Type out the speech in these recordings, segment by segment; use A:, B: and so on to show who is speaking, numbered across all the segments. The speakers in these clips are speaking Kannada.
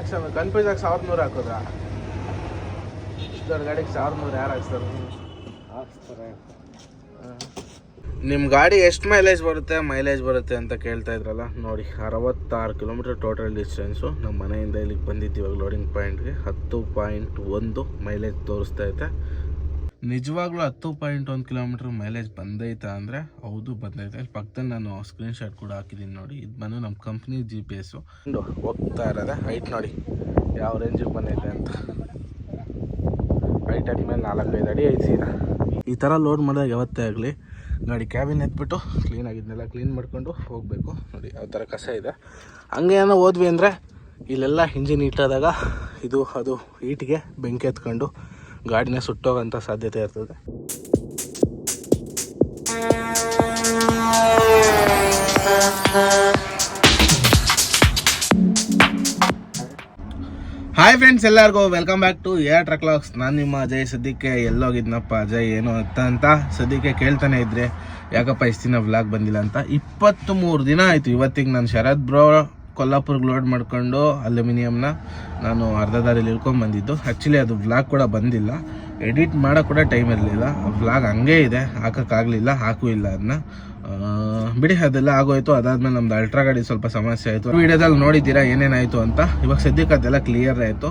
A: ಯಾಕೆ ಕನ್ಫ್ಯೂಸ್ ಆಗಿ ಸಾವಿರದ ನೂರು ಹಾಕೋದಾ? ಇಷ್ಟೊಂದು ಗಾಡಿಗೆ ಸಾವಿರದ ನೂರು ಯಾರು ಹಾಕ್ತಾರೆ
B: ಹಾಕ್ಸ್ತಾರೆ.
A: ನಿಮ್ಮ ಗಾಡಿ ಎಷ್ಟು ಮೈಲೇಜ್ ಬರುತ್ತೆ ಮೈಲೇಜ್ ಬರುತ್ತೆ ಅಂತ ಕೇಳ್ತಾ ಇದ್ರಲ್ಲ? ನೋಡಿ ಅರವತ್ತಾರು ಕಿಲೋಮೀಟರ್ ಟೋಟಲ್ ಡಿಸ್ಟೆನ್ಸು ನಮ್ಮ ಮನೆಯಿಂದ ಇಲ್ಲಿಗೆ ಬಂದಿದ್ದೀವಿ ಇವಾಗ ಲೋಡಿಂಗ್ ಪಾಯಿಂಟ್ಗೆ ಹತ್ತು ಪಾಯಿಂಟ್ ಒಂದು ಮೈಲೇಜ್ ತೋರಿಸ್ತಾ ಐತೆ ನಿಜವಾಗ್ಲೂ ಹತ್ತು ಪಾಯಿಂಟ್ ಒಂದು ಕಿಲೋಮೀಟ್ರ್ ಮೈಲೇಜ್ ಬಂದೈತಾ ಅಂದರೆ? ಹೌದು, ಬಂದೈತೆ. ಇಲ್ಲಿ ಪಕ್ಕದಲ್ಲಿ ನಾನು ಸ್ಕ್ರೀನ್ ಶಾಟ್ ಕೂಡ ಹಾಕಿದ್ದೀನಿ ನೋಡಿ. ಇದು ಬಂದು ನಮ್ಮ ಕಂಪ್ನಿ ಜಿ ಪಿ ಎಸ್ಸು ಹೋಗ್ತಾ ಇರೋದೆ. ಹೈಟ್ ನೋಡಿ. ಯಾವ ರೇಂಜಿಗೆ ಬಂದೈತೆ ಅಂತ. ಹೈಟ್ ಆದ್ಮೇಲೆ ನಾಲ್ಕೈದು ಅಡಿ ಐದು ಸೀದಾ. ಈ ಥರ ಲೋಡ್ ಮಾಡಿದಾಗ ಯಾವತ್ತೇ ಆಗಲಿ, ಗಾಡಿ ಕ್ಯಾಬಿನ್ ಎತ್ಬಿಟ್ಟು ಕ್ಲೀನ್ ಆಗಿದ್ನೆಲ್ಲ ಕ್ಲೀನ್ ಮಾಡ್ಕೊಂಡು ಹೋಗಬೇಕು. ನೋಡಿ ಯಾವ ಥರ ಕಸ ಇದೆ. ಹಂಗೆ ಏನೋ ಹೋದ್ವಿ ಅಂದರೆ, ಇಲ್ಲೆಲ್ಲ ಇಂಜಿನ್ ಇಟ್ಟಾದಾಗ ಇದು, ಅದು ಈಟಿಗೆ ಬೆಂಕಿ ಎತ್ಕೊಂಡು ಗಾಡಿನ ಸುಟ್ಟೋಗೋಂಥ ಸಾಧ್ಯತೆ ಇರ್ತದೆ. ಹಾಯ್ ಫ್ರೆಂಡ್ಸ್ ಎಲ್ಲರಿಗೂ ವೆಲ್ಕಮ್ ಬ್ಯಾಕ್ ಟು ಏರ್ ಟ್ರಕ್ಲಾಕ್ಸ್ ನಾನು ನಿಮ್ಮ ಅಜಯ್, ಸದ್ಯಕ್ಕೆ ಎಲ್ಲೋಗಿದ್ನಪ್ಪ ಅಜಯ್, ಏನು ಅಂತ ಅಂತ ಸದ್ಯಕ್ಕೆ ಕೇಳ್ತಾನೆ ಇದ್ರೆ, ಯಾಕಪ್ಪ ಇಷ್ಟಿನ ವ್ಲಾಗ್ ಬಂದಿಲ್ಲ ಅಂತ. ಇಪ್ಪತ್ತು ಮೂರು ದಿನ ಆಯಿತು, ಇವತ್ತಿಗೆ ನಾನು ಶರದ್ ಬ್ರೋ ಕೊಲ್ಲಾಪುರ್ಗೆ ಲೋಡ್ ಮಾಡ್ಕೊಂಡು ಅಲ್ಯೂಮಿನಿಯಮ್ನ ನಾನು ಅರ್ಧ ದಾರಿಲಿ ಇಳ್ಕೊಂಡು ಬಂದಿದ್ದು. ಆ್ಯಕ್ಚುಲಿ ಅದು ವ್ಲಾಗ್ ಕೂಡ ಬಂದಿಲ್ಲ. ಎಡಿಟ್ ಮಾಡೋಕ್ಕೆ ಕೂಡ ಟೈಮ್ ಇರಲಿಲ್ಲ. ವ್ಲಾಗ್ ಹಂಗೇ ಇದೆ. ಹಾಕೋಕ್ಕಾಗಲಿಲ್ಲ ಹಾಕೂ ಇಲ್ಲ ಅದನ್ನ ಬಿಡಿ, ಅದೆಲ್ಲ ಆಗೋಯ್ತು. ಅದಾದ್ಮೇಲೆ ನಮ್ದು ಅಲ್ಟ್ರಾ ಗಾಡಿ ಸ್ವಲ್ಪ ಸಮಸ್ಯೆ ಆಯಿತು. ವೀಡಿಯೋದಲ್ಲಿ ನೋಡಿದ್ದೀರಾ, ಏನೇನಾಯಿತು ಅಂತ. ಇವಾಗ ಸದ್ಯಕ್ಕೆ ಅದೆಲ್ಲ ಕ್ಲಿಯರ್ ಆಯಿತು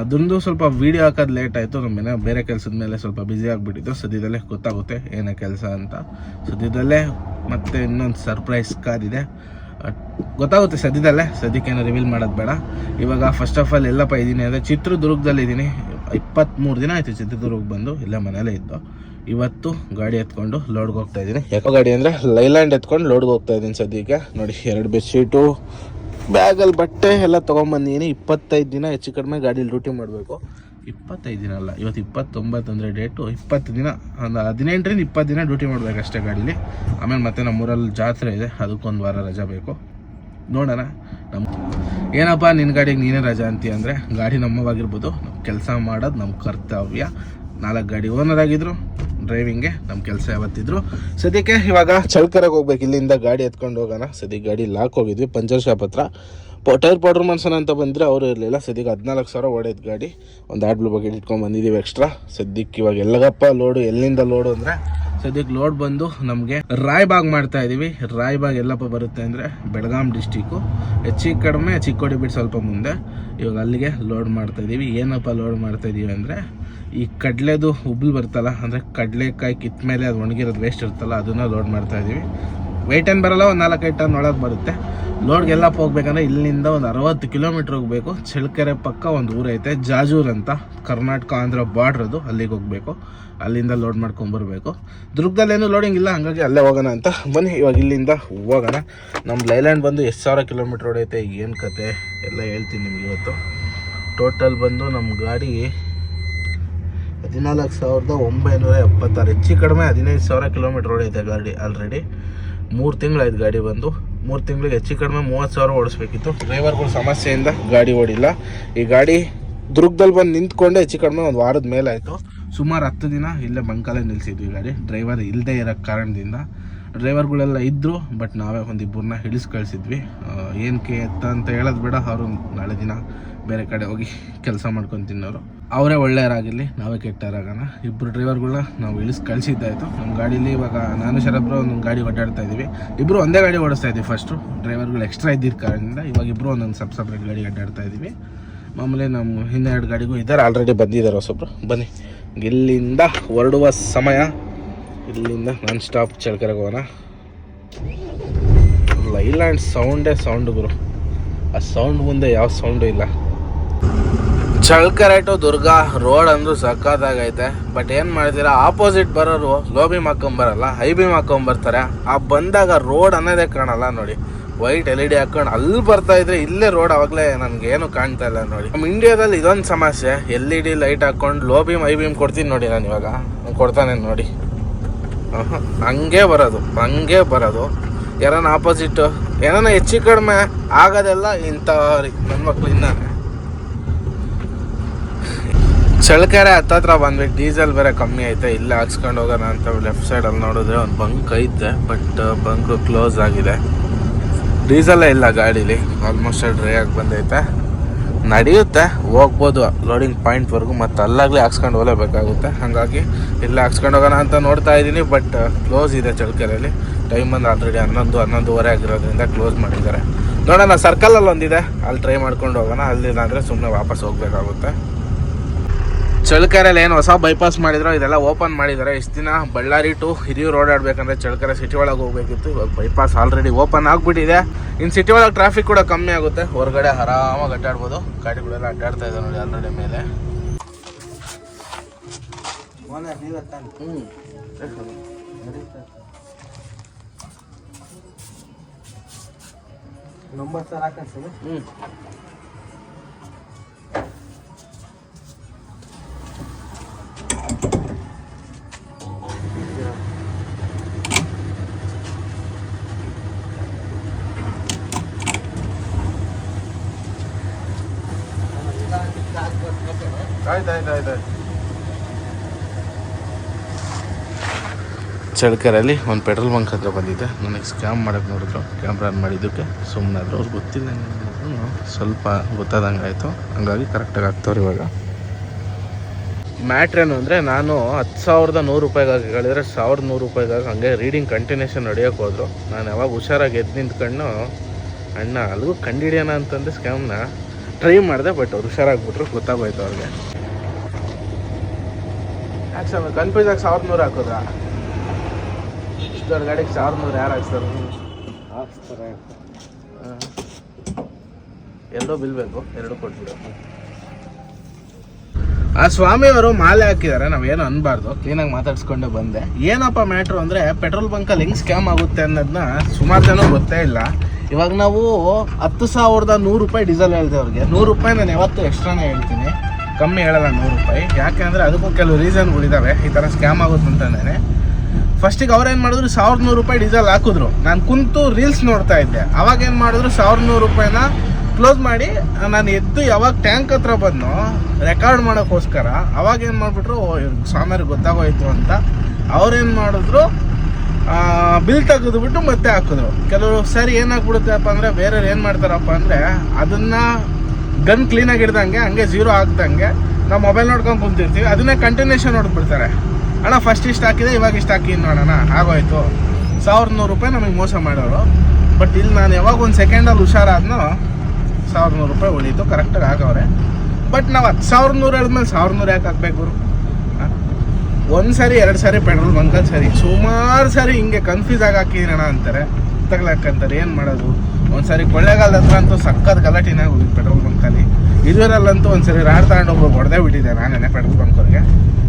A: ಅದೊಂದು ಸ್ವಲ್ಪ ವೀಡಿಯೋ ಹಾಕೋದು ಲೇಟ್ ಆಯಿತು. ನಮ್ಮ ಮನೆ ಬೇರೆ ಕೆಲಸದ ಮೇಲೆ ಸ್ವಲ್ಪ ಬ್ಯುಸಿ ಆಗಿಬಿಟ್ಟಿದ್ದು. ಸದ್ಯದಲ್ಲೇ ಗೊತ್ತಾಗುತ್ತೆ, ಏನೇ ಕೆಲಸ ಅಂತ. ಸದ್ಯದಲ್ಲೇ ಮತ್ತೆ ಇನ್ನೊಂದು ಸರ್ಪ್ರೈಸ್ ಕಾದಿದೆ. ಗೊತ್ತಾಗುತ್ತೆ, ಸದ್ಯದಲ್ಲೇ. ಸದ್ಯಕ್ಕೇನು ರಿವೀಲ್ ಮಾಡೋದು ಬೇಡ. ಇವಾಗ ಫಸ್ಟ್ ಆಫ್ ಆಲ್ ಎಲ್ಲಪ್ಪ ಇದ್ದೀನಿ ಅಂದರೆ ಚಿತ್ರದುರ್ಗದಲ್ಲಿದ್ದೀನಿ ಇಪ್ಪತ್ತ್ಮೂರು ದಿನ ಆಯಿತು ಚಿತ್ರದುರ್ಗಕ್ಕೆ ಬಂದು, ಇಲ್ಲ ಮನೇಲೇ ಇದ್ದು. ಇವತ್ತು ಗಾಡಿ ಎತ್ಕೊಂಡು ಲೋಡ್ಗೆ ಹೋಗ್ತಾ ಇದ್ದೀನಿ ಯಾಕೋ ಗಾಡಿ ಅಂದರೆ ಲೈಲ್ಯಾಂಡ್ ಎತ್ಕೊಂಡು ಲೋಡ್ಗೆ ಹೋಗ್ತಾ ಇದ್ದೀನಿ ಸದ್ಯಕ್ಕೆ. ನೋಡಿ, ಎರಡು ಬೆಡ್ಶೀಟು ಬ್ಯಾಗಲ್ಲಿ ಬಟ್ಟೆ ಎಲ್ಲ ತೊಗೊಂಬಂದಿದ್ದೀನಿ ಇಪ್ಪತ್ತೈದು ದಿನ ಹೆಚ್ಚು ಕಡಿಮೆ ಗಾಡೀಲಿ ಡ್ಯೂಟಿ ಮಾಡಬೇಕು. ಇಪ್ಪತ್ತೈದು ದಿನ ಅಲ್ಲ, ಇವತ್ತು ಇಪ್ಪತ್ತೊಂಬತ್ತು ಅಂದರೆ ಡೇಟು ಇಪ್ಪತ್ತು ದಿನ, ಒಂದು ಹದಿನೆಂಟರಿಂದ ಇಪ್ಪತ್ತು ದಿನ ಡ್ಯೂಟಿ ಮಾಡಬೇಕಷ್ಟೇ ಗಾಡೀಲಿ. ಆಮೇಲೆ ಮತ್ತೆ ನಮ್ಮೂರಲ್ಲಿ ಜಾತ್ರೆ ಇದೆ, ಅದಕ್ಕೊಂದು ವಾರ ರಜಾ ಬೇಕು. ನೋಡೋಣ ನಮ್ಮ ಏನಪ್ಪ ನಿನ್ನ ಗಾಡಿಗೆ ನೀನೇ ರಜಾ ಅಂತೀಯ ಅಂದರೆ, ಗಾಡಿ ನಮ್ಮವಾಗಿರ್ಬೋದು ಕೆಲಸ ಮಾಡೋದು ನಮ್ಮ ಕರ್ತವ್ಯ. ನಾಲ್ಕು ಗಾಡಿ ಓನರ್ ಆಗಿದ್ರು ಡ್ರೈವಿಂಗ್ಗೆ ನಮ್ಮ ಕೆಲಸ ಯಾವತ್ತಿದ್ರು. ಸದ್ಯಕ್ಕೆ ಇವಾಗ ಚಳ್ಕರಾಗಿ ಹೋಗ್ಬೇಕು, ಇಲ್ಲಿಂದ ಗಾಡಿ ಎತ್ಕೊಂಡು ಹೋಗೋಣ. ಸದ್ಯಕ್ಕೆ ಗಾಡಿ ಲಾಕ್ ಹೋಗಿದ್ವಿ ಪಂಚರ್ ಶಾಪ್ ಹತ್ರ. ಟೈರ್ ಪೌಡರ್ ಮಾಡ್ಸೋಣ ಅಂತ ಬಂದರೆ ಅವರು ಇರಲಿಲ್ಲ. ಸದ್ಯಕ್ಕೆ ಹದಿನಾಲ್ಕು ಸಾವಿರ ಓಡೈತೆ ಗಾಡಿ. ಒಂದು ಆಡ್ ಬ್ಲೂ ಬಕೆಟ್ ಇಟ್ಕೊಂಡು ಬಂದಿದ್ದೀವಿ ಎಕ್ಸ್ಟ್ರಾ ಸದ್ಯಕ್ಕೆ ಇವಾಗ ಎಲ್ಲಗಪ್ಪ ಲೋಡು ಎಲ್ಲಿಂದ ಲೋಡು ಅಂದರೆ ಸದ್ಯಕ್ಕೆ ಲೋಡ್ ಬಂದು ನಮಗೆ ರಾಯ್ಬಾಗ್ ಮಾಡ್ತಾ ಇದ್ದೀವಿ ರಾಯ್ಬಾಗ್ ಎಲ್ಲಪ್ಪ ಬರುತ್ತೆ ಅಂದರೆ ಬೆಳಗಾಂ ಡಿಸ್ಟಿಕ್ಕು ಹೆಚ್ಚು ಕಡಿಮೆ, ಚಿಕ್ಕೋಡಿ ಬಿಟ್ಟು ಸ್ವಲ್ಪ ಮುಂದೆ. ಇವಾಗ ಅಲ್ಲಿಗೆ ಲೋಡ್ ಮಾಡ್ತಾ ಇದ್ದೀವಿ ಏನಪ್ಪ ಲೋಡ್ ಮಾಡ್ತಾ ಇದ್ದೀವಿ ಅಂದರೆ ಈ ಕಡಲೆದು ಹುಬ್ಲು ಬರ್ತಲ್ಲ ಅಂದರೆ ಕಡಲೆಕಾಯಿ ಕಿತ್ತ ಮೇಲೆ ಅದು ಒಣಗಿರೋದು ವೇಸ್ಟ್ ಇರುತ್ತಲ್ಲ, ಅದನ್ನು ಲೋಡ್ ಮಾಡ್ತಾ ಇದ್ದೀವಿ ವೆಯ್ಟ್ ಏನು ಬರಲ್ಲ, ಒಂದು ನಾಲ್ಕೈದು ಟನ್ ಒಳಗೆ ಬರುತ್ತೆ. ಲೋಡ್ಗೆಲ್ಲ ಹೋಗ್ಬೇಕಂದ್ರೆ ಇಲ್ಲಿಂದ ಒಂದು ಅರವತ್ತು ಕಿಲೋಮೀಟ್ರ್ ಹೋಗಬೇಕು. ಚಳ್ಳಕೆರೆ ಪಕ್ಕ ಒಂದು ಊರೈತೆ ಜಾಜೂರ್ ಅಂತ. ಕರ್ನಾಟಕ, ಆಂಧ್ರ ಬಾರ್ಡ್ರದು ಅಲ್ಲಿಗೆ ಹೋಗಬೇಕು. ಅಲ್ಲಿಂದ ಲೋಡ್ ಮಾಡ್ಕೊಂಬರ್ಬೇಕು ದುರ್ಗದಲ್ಲೇನು ಲೋಡಿಂಗ್ ಇಲ್ಲ, ಹಂಗಾಗಿ ಅಲ್ಲೇ ಹೋಗೋಣ ಅಂತ. ಬನ್ನಿ, ಇವಾಗ ಇಲ್ಲಿಂದ ಹೋಗೋಣ. ನಮ್ಮ ಲೈಲ್ಯಾಂಡ್ ಬಂದು ಎಷ್ಟು ಸಾವಿರ ಕಿಲೋಮೀಟ್ರ್ ಹೊಡೆಯುತ್ತೆ ಏನು ಕತೆ? ಎಲ್ಲ ಹೇಳ್ತೀನಿ ನಿಮ್ಗೆ ಇವತ್ತು. ಟೋಟಲ್ ಬಂದು ನಮ್ಮ ಗಾಡಿ ಹದಿನಾಲ್ಕು ಸಾವಿರದ ಒಂಬೈನೂರ ಎಪ್ಪತ್ತಾರು. ಹೆಚ್ಚು ಕಡಿಮೆ ಹದಿನೈದು ಸಾವಿರ ಕಿಲೋಮೀಟ್ರ್ ಹೊಡೆಯುತ್ತೆ ಗಾಡಿ ಆಲ್ರೆಡಿ ಮೂರು ತಿಂಗಳಾಯ್ತು ಗಾಡಿ ಬಂದು. ಮೂರು ತಿಂಗಳಿಗೆ ಹೆಚ್ಚು ಕಡಿಮೆ ಮೂವತ್ತು ಸಾವಿರ ಓಡಿಸ್ಬೇಕಿತ್ತು. ಡ್ರೈವರ್ಗಳ ಸಮಸ್ಯೆಯಿಂದ ಗಾಡಿ ಓಡಿಲ್ಲ. ಈ ಗಾಡಿ ದುರ್ಗದಲ್ಲಿ ಬಂದು ನಿಂತ್ಕೊಂಡೆ ಹೆಚ್ಚು ಕಡಿಮೆ ಒಂದು ವಾರದ ಮೇಲೆ ಆಯಿತು ಸುಮಾರು ಹತ್ತು ದಿನ ಇಲ್ಲೇ ಬಂಕಲ್ಲೇ ನಿಲ್ಸಿದ್ವಿ ಗಾಡಿ. ಡ್ರೈವರ್ ಇಲ್ಲದೆ ಇರೋ ಕಾರಣದಿಂದ ಡ್ರೈವರ್ಗಳೆಲ್ಲ ಇದ್ದರು ಬಟ್ ನಾವೇ ಒಂದಿಬ್ಬರನ್ನ ಇಳಿಸ್ ಕಳಿಸಿದ್ವಿ ಏನಕ್ಕೆ ಎತ್ತ ಅಂತ ಹೇಳೋದು ಬೇಡ. ಅವರು ನಾಳೆ ದಿನ ಬೇರೆ ಕಡೆ ಹೋಗಿ ಕೆಲಸ ಮಾಡ್ಕೊಂಡು ತಿನ್ನೋರು. ಅವರೇ ಒಳ್ಳೆಯರಾಗಿರಲಿ, ನಾವೇ ಕೆಟ್ಟವರಾಗೋಣ. ಇಬ್ಬರು ಡ್ರೈವರ್ಗಳನ್ನ ನಾವು ಇಳಿಸಿ, ಕಳಿಸಿದ್ದಾಯಿತು. ನಮ್ಮ ಗಾಡೀಲಿ ಇವಾಗ ನಾನು ಶರಬ್ರು ಒಂದೊಂದು ಗಾಡಿ ಓಡಾಡ್ತಾ ಇದ್ದೀವಿ. ಇಬ್ಬರು ಒಂದೇ ಗಾಡಿ ಓಡಿಸ್ತಾ ಇದ್ದೀವಿ ಫಸ್ಟು ಡ್ರೈವರ್ಗಳು ಎಕ್ಸ್ಟ್ರಾ ಇದ್ದಿದ್ದ ಕಾರಣದಿಂದ ಇವಾಗ ಇಬ್ಬರು ಒಂದೊಂದು ಸಬ್ ಸಪ್ರೇಟ್ ಗಾಡಿ ಅಡ್ಡಾಡ್ತಾ ಇದ್ದೀವಿ. ಮಾಮೂಲಿ ನಮ್ಮ ಹಿಂದೆರಡು ಗಾಡಿಗೂ ಇದ್ದಾರೆ ಆಲ್ರೆಡಿ ಬಂದಿದ್ದಾರೆ ಹೊಸೊಬ್ರು. ಬನ್ನಿ. ಇಲ್ಲಿಂದ ಹೊರಡುವ ಸಮಯ. ಇಲ್ಲಿಂದ ನಾನ್ ಸ್ಟಾಪ್ ಚಳ್ಕರೆಗೆ ಹೋಗೋಣ. ಲೈಲ್ಯಾಂಡ್ ಸೌಂಡೇ ಸೌಂಡ್ ಗುರು. ಆ ಸೌಂಡ್ ಮುಂದೆ ಯಾವ ಸೌಂಡು ಇಲ್ಲ. ಚಳ್ಕೆರೆ ಟು ದುರ್ಗ ರೋಡ್ ಅಂದ್ರೂ ಸಕ್ಕತ್ತಾಗೈತೆ ಬಟ್ ಏನು ಮಾಡ್ತೀರಾ ಆಪೋಸಿಟ್ ಬರೋರು ಲೋ ಬೀಮ್ ಹಾಕೊಂಬರಲ್ಲ ಹೈ ಬೀಮ್ ಹಾಕೊಂಬರ್ತಾರೆ ಆ ಬಂದಾಗ ರೋಡ್ ಅನ್ನೋದೇ ಕಾಣಲ್ಲ ನೋಡಿ. ವೈಟ್ ಎಲ್ ಇ ಡಿ ಹಾಕೊಂಡು ಅಲ್ಲಿ ಬರ್ತಾ ಇದ್ರೆ ಇಲ್ಲೇ ರೋಡ್ ಅವಾಗಲೇ ನನಗೆ ಏನು ಕಾಣ್ತಾ ಇಲ್ಲ ನೋಡಿ. ನಮ್ಮ ಇಂಡಿಯಾದಲ್ಲಿ ಇದೊಂದು ಸಮಸ್ಯೆ ಎಲ್ ಇ ಡಿ ಲೈಟ್ ಹಾಕೊಂಡು ಲೋ ಬೀಮ್ ಹೈ ಬೀಮ್ ಕೊಡ್ತೀನಿ ನೋಡಿ ನಾನು ಇವಾಗ. ಕೊಡ್ತಾನೆ ನೋಡಿ. ಹಂಗೆ ಬರೋದು ಹಂಗೆ ಬರೋದು. ಯಾರನ್ನ ಆಪೋಸಿಟ್ ಏನಾನ ಹೆಚ್ಚು ಕಡಿಮೆ ಆಗೋದೆಲ್ಲ ಇಂಥ ನನ್ನ ಮಕ್ಕಳಿಂದಾನೆ ಚಳ್ಳಕೆರೆ ಹತ್ತತ್ರ ಬಂದ್ಬಿಟ್ಟು ಡೀಸೆಲ್ ಬೇರೆ ಕಮ್ಮಿ ಐತೆ, ಇಲ್ಲೇ ಹಾಕ್ಸ್ಕೊಂಡು ಹೋಗೋಣ ಅಂತ ಲೆಫ್ಟ್ ಸೈಡಲ್ಲಿ ನೋಡಿದ್ರೆ ಒಂದು ಬಂಕ್ ಐತೆ ಬಟ್ ಬಂಕ್ ಕ್ಲೋಸ್ ಆಗಿದೆ. ಡೀಸೆಲ್ಲೇ ಇಲ್ಲ ಗಾಡೀಲಿ ಆಲ್ಮೋಸ್ಟ್ ಡ್ರೈ ಆಗಿ ಬಂದೈತೆ. ನಡೆಯುತ್ತೆ, ಹೋಗ್ಬೋದು ಲೋಡಿಂಗ್ ಪಾಯಿಂಟ್ವರೆಗೂ ಮತ್ತು ಅಲ್ಲಾಗಲೇ ಹಾಕ್ಸ್ಕೊಂಡು ಹೋಗಲೇಬೇಕಾಗುತ್ತೆ ಹಾಗಾಗಿ ಇಲ್ಲೇ ಹಾಕ್ಸ್ಕೊಂಡು ಹೋಗೋಣ ಅಂತ ನೋಡ್ತಾ ಇದ್ದೀನಿ ಬಟ್ ಕ್ಲೋಸ್ ಇದೆ ಚಳಕೆರೆಯಲ್ಲಿ ಟೈಮ್ ಬಂದು ಆಲ್ರೆಡಿ ಹನ್ನೊಂದು, ಹನ್ನೊಂದುವರೆ ಆಗಿರೋದ್ರಿಂದ ಕ್ಲೋಸ್ ಮಾಡಿದ್ದಾರೆ. ನೋಡೋಣ ಸರ್ಕಲಲ್ಲಿ ಒಂದಿದೆ ಅಲ್ಲಿ ಟ್ರೈ ಮಾಡ್ಕೊಂಡು ಹೋಗೋಣ ಅಲ್ಲಿಲ್ಲ ಅಂದರೆ ಸುಮ್ಮನೆ ವಾಪಸ್ ಹೋಗ್ಬೇಕಾಗುತ್ತೆ. ಚಳ್ಳಕೆರೆಯಲ್ಲಿ ಏನು ಹೊಸ ಬೈಪಾಸ್ ಮಾಡಿದ್ರು ಇದೆಲ್ಲ ಓಪನ್ ಮಾಡಿದ್ದಾರೆ. ಇಷ್ಟು ದಿನ ಬಳ್ಳಾರಿ ಟು ಹಿರಿಯೂರು ಓಡಾಡಬೇಕಂದ್ರೆ ಚಳ್ಳಕೆರೆ ಸಿಟಿ ಒಳಗೆ ಹೋಗ್ಬೇಕಿತ್ತು. ಇವಾಗ ಬೈಪಾಸ್ ಆಲ್ರೆಡಿ ಓಪನ್ ಆಗಿಬಿಟ್ಟಿದೆ. ಇನ್ನು ಸಿಟಿ ಒಳಗೆ ಟ್ರಾಫಿಕ್ ಕೂಡ ಕಮ್ಮಿ ಆಗುತ್ತೆ. ಹೊರಗಡೆ ಆರಾಮಾಗಿ ಅಡ್ಡಾಡ್ಬೋದು. ಗಾಡಿಗಳೆಲ್ಲ ಅಡ್ಡಾಡ್ತಾ ಇದ್ದಾರೆ ನೋಡಿ ಆಲ್ರೆಡಿ ಮೇಲೆ.
B: ನಂಬರ್ ಸರ್ ಹಾಕಿ ಸರ್
A: ಹ್ಞೂ ಆಯ್ತು ಆಯ್ತು ಆಯ್ತು ಆಯ್ತು ಚಳ್ಳಕೆರೆಯಲ್ಲಿ ಒಂದು ಪೆಟ್ರೋಲ್ ಬಂಕ್ ಹತ್ರ ಬಂದಿದ್ದೆ ನನಗೆ ಸ್ಕ್ಯಾಮ್ ಮಾಡೋಕ್ಕೆ ನೋಡಿದ್ರು. ಕ್ಯಾಮ್ರಾ ಆನ್ ಮಾಡಿದ್ದಕ್ಕೆ ಸುಮ್ಮನಾದ್ರು ಅವ್ರು ಗೊತ್ತಿಲ್ಲ ಸ್ವಲ್ಪ ಗೊತ್ತಾದಂಗೆ ಆಯಿತು. ಹಂಗಾಗಿ ಕರೆಕ್ಟಾಗಿ ಆಗ್ತವ್ರು ಇವಾಗ. ಮ್ಯಾಟ್ರ್ ಏನು ಅಂದರೆ ನಾನು ಹತ್ತು ಸಾವಿರದ ನೂರು ರೂಪಾಯಿಗಾಗಿ ಹೇಳಿದ್ರೆ ಸಾವಿರದ ನೂರು ರೂಪಾಯಿಗಾಗಿ ಹಂಗೆ ರೀಡಿಂಗ್ ಕಂಟಿನ್ಯೂಷನ್ ನಡೆಯೋಕೆ ಹೋದ್ರು. ನಾನು ಯಾವಾಗ ಹುಷಾರಾಗಿ ಎದ್ದು ನಿಂತ್ಕೊಂಡು ಅಣ್ಣ ಅಲ್ಲಿಗೂ ಕಂಡಿಡಿಯೋಣ ಅಂತಂದು ಸ್ಕ್ಯಾಮ್ನ ಟ್ರೈ ಮಾಡಿದೆ ಬಟ್ ಅವ್ರು ಹುಷಾರಾಗ್ಬಿಟ್ರು ಗೊತ್ತಾಗೋಯ್ತು ಅವ್ರಿಗೆ. ಕನ್ಫ್ಯೂಸ್ ಆಗಿ ಸಾವಿರದ ನೂರು ಹಾಕೋದಾ? ಇಷ್ಟು ದೊಡ್ಡ ಗಾಡಿಗೆ ಸಾವಿರದ ನೂರು ಯಾರು ಹಾಕ್ಸ್ತಾರೆ?
B: ಹಾಕ್ಸ್ತಾರೆ.
A: ಎರಡೂ ಬಿಲ್ಬೇಕು ಎರಡು ಕೊಟ್ಬಿಡು. ಆ ಸ್ವಾಮಿಯವರು ಮಾಲೆ ಹಾಕಿದ್ದಾರೆ ನಾವೇನು ಅನ್ಬಾರ್ದು. ಕ್ಲೀನಾಗಿ ಮಾತಾಡ್ಸ್ಕೊಂಡೆ ಬಂದೆ. ಏನಪ್ಪ ಮ್ಯಾಟ್ರು ಅಂದರೆ ಪೆಟ್ರೋಲ್ ಬಂಕಲ್ಲಿ ಹೆಂಗೆ ಸ್ಕ್ಯಾಮ್ ಆಗುತ್ತೆ ಅನ್ನೋದನ್ನ ಸುಮಾರು ಜನ ಗೊತ್ತೇ ಇಲ್ಲ. ಇವಾಗ ನಾವು ಹತ್ತು ಸಾವಿರದ ನೂರು ರೂಪಾಯಿ ಡೀಸೆಲ್ ಹೇಳ್ದೆ ಅವ್ರಿಗೆ. ನೂರು ರೂಪಾಯಿ ನಾನು ಯಾವತ್ತೂ ಎಕ್ಸ್ಟ್ರಾನೇ ಹೇಳ್ತೀನಿ. ಕಮ್ಮಿ ಹೇಳಲ್ಲ ನೂರು ರೂಪಾಯಿ. ಯಾಕೆ ಅಂದರೆ ಅದಕ್ಕೂ ಕೆಲವು ರೀಸನ್ಗಳಿದ್ದಾವೆ ಈ ಥರ ಸ್ಕ್ಯಾಮ್ ಆಗುತ್ತೆ ಅಂತಂದೇನೆ. ಫಸ್ಟಿಗೆ ಅವ್ರೇನು ಮಾಡಿದ್ರು? ಸಾವಿರದ ನೂರು ರೂಪಾಯಿ ಡೀಸೆಲ್ ಹಾಕಿದ್ರು. ನಾನು ಕುಂತು ರೀಲ್ಸ್ ನೋಡ್ತಾ ಇದ್ದೆ. ಅವಾಗ ಏನು ಮಾಡಿದ್ರು? ಸಾವಿರದ ನೂರು ರೂಪಾಯಿನ ಕ್ಲೋಸ್ ಮಾಡಿ, ನಾನು ಎದ್ದು ಯಾವಾಗ ಟ್ಯಾಂಕ್ ಹತ್ರ ಬಂದು ರೆಕಾರ್ಡ್ ಮಾಡೋಕ್ಕೋಸ್ಕರ, ಅವಾಗ ಏನು ಮಾಡಿಬಿಟ್ರು ಸ್ವಾಮಿಯವ್ರಿಗೆ ಗೊತ್ತಾಗೋಯ್ತು ಅಂತ ಅವ್ರೇನು ಮಾಡಿದ್ರು ಬಿಲ್ ತೆಗೆದುಬಿಟ್ಟು ಮತ್ತೆ ಹಾಕಿದ್ರು. ಕೆಲವರು, ಸರಿ ಏನಾಗ್ಬಿಡುತ್ತಪ್ಪ ಅಂದರೆ, ಬೇರೆಯವ್ರು ಏನು ಮಾಡ್ತಾರಪ್ಪ ಅಂದರೆ, ಅದನ್ನು ಗನ್ ಕ್ಲೀನಾಗಿ ಹಿಡ್ದಂಗೆ, ಹಂಗೆ ಝೀರೋ ಆಗ್ದಂಗೆ, ನಾವು ಮೊಬೈಲ್ ನೋಡ್ಕೊಂಡು ಕುಂತಿರ್ತೀವಿ, ಅದನ್ನೇ ಕಂಟಿನ್ಯೂಷನ್ ನೋಡ್ಬಿಡ್ತಾರೆ ಅಣ್ಣ ಫಸ್ಟ್ ಇಷ್ಟು ಹಾಕಿದೆ, ಇವಾಗ ಇಷ್ಟು ಹಾಕಿ ನೋಡೋಣ ಆಗೋಯ್ತು ಸಾವಿರದ ನೂರು ರೂಪಾಯಿ ನಮಗೆ ಮೋಸ ಮಾಡೋರು. ಬಟ್ ಇಲ್ಲಿ ನಾನು ಯಾವಾಗ ಒಂದು ಸೆಕೆಂಡಲ್ಲಿ ಹುಷಾರಾದ್ನೋ, ಸಾವಿರದ ನೂರು ರೂಪಾಯಿ ಉಳೀತು ಕರೆಕ್ಟಾಗಿ ಆಗವ್ರೆ. ಬಟ್ ನಾವು ಹತ್ತು ಸಾವಿರದ ನೂರು ಹೇಳಿದ್ಮೇಲೆ ಸಾವಿರದ ನೂರು ಯಾಕೆ ಹಾಕ್ಬೇಕು ಒಂದು ಸಾರಿ, ಎರಡು ಸಾರಿ ಪೆಟ್ರೋಲ್ ಬಂಕಲ್ಲಿ ಸರಿ. ಸುಮಾರು ಸಾರಿ ಹಿಂಗೆ ಕನ್ಫ್ಯೂಸ್ ಆಗಿ ಹಾಕಿದ್ದೀರಣ ಅಂತಾರೆ. ತಗ್ಲಾಕಂತಾರೆ ಏನು ಮಾಡೋದು? ಒಂದು ಸಾರಿ ಕೊಳ್ಳೆಗಾಲದ ಹತ್ರ ಅಂತೂ ಸಕ್ಕತ್ ಗಲಾಟಿನಾಗ ಹೋಗಿದ್ದು ಪೆಟ್ರೋಲ್ ಬಂಕಲ್ಲಿ. ಇದರಲ್ಲಂತೂ ಒಂದ್ಸರಿ ರಾಡ್ ತಗೊಂಡು ಒಬ್ಬರು ಹೊಡೆದೇ ಬಿಟ್ಟಿದ್ದೆ ನಾನೇ ಪೆಟ್ರೋಲ್ ಬಂಕವ್ರಿಗೆ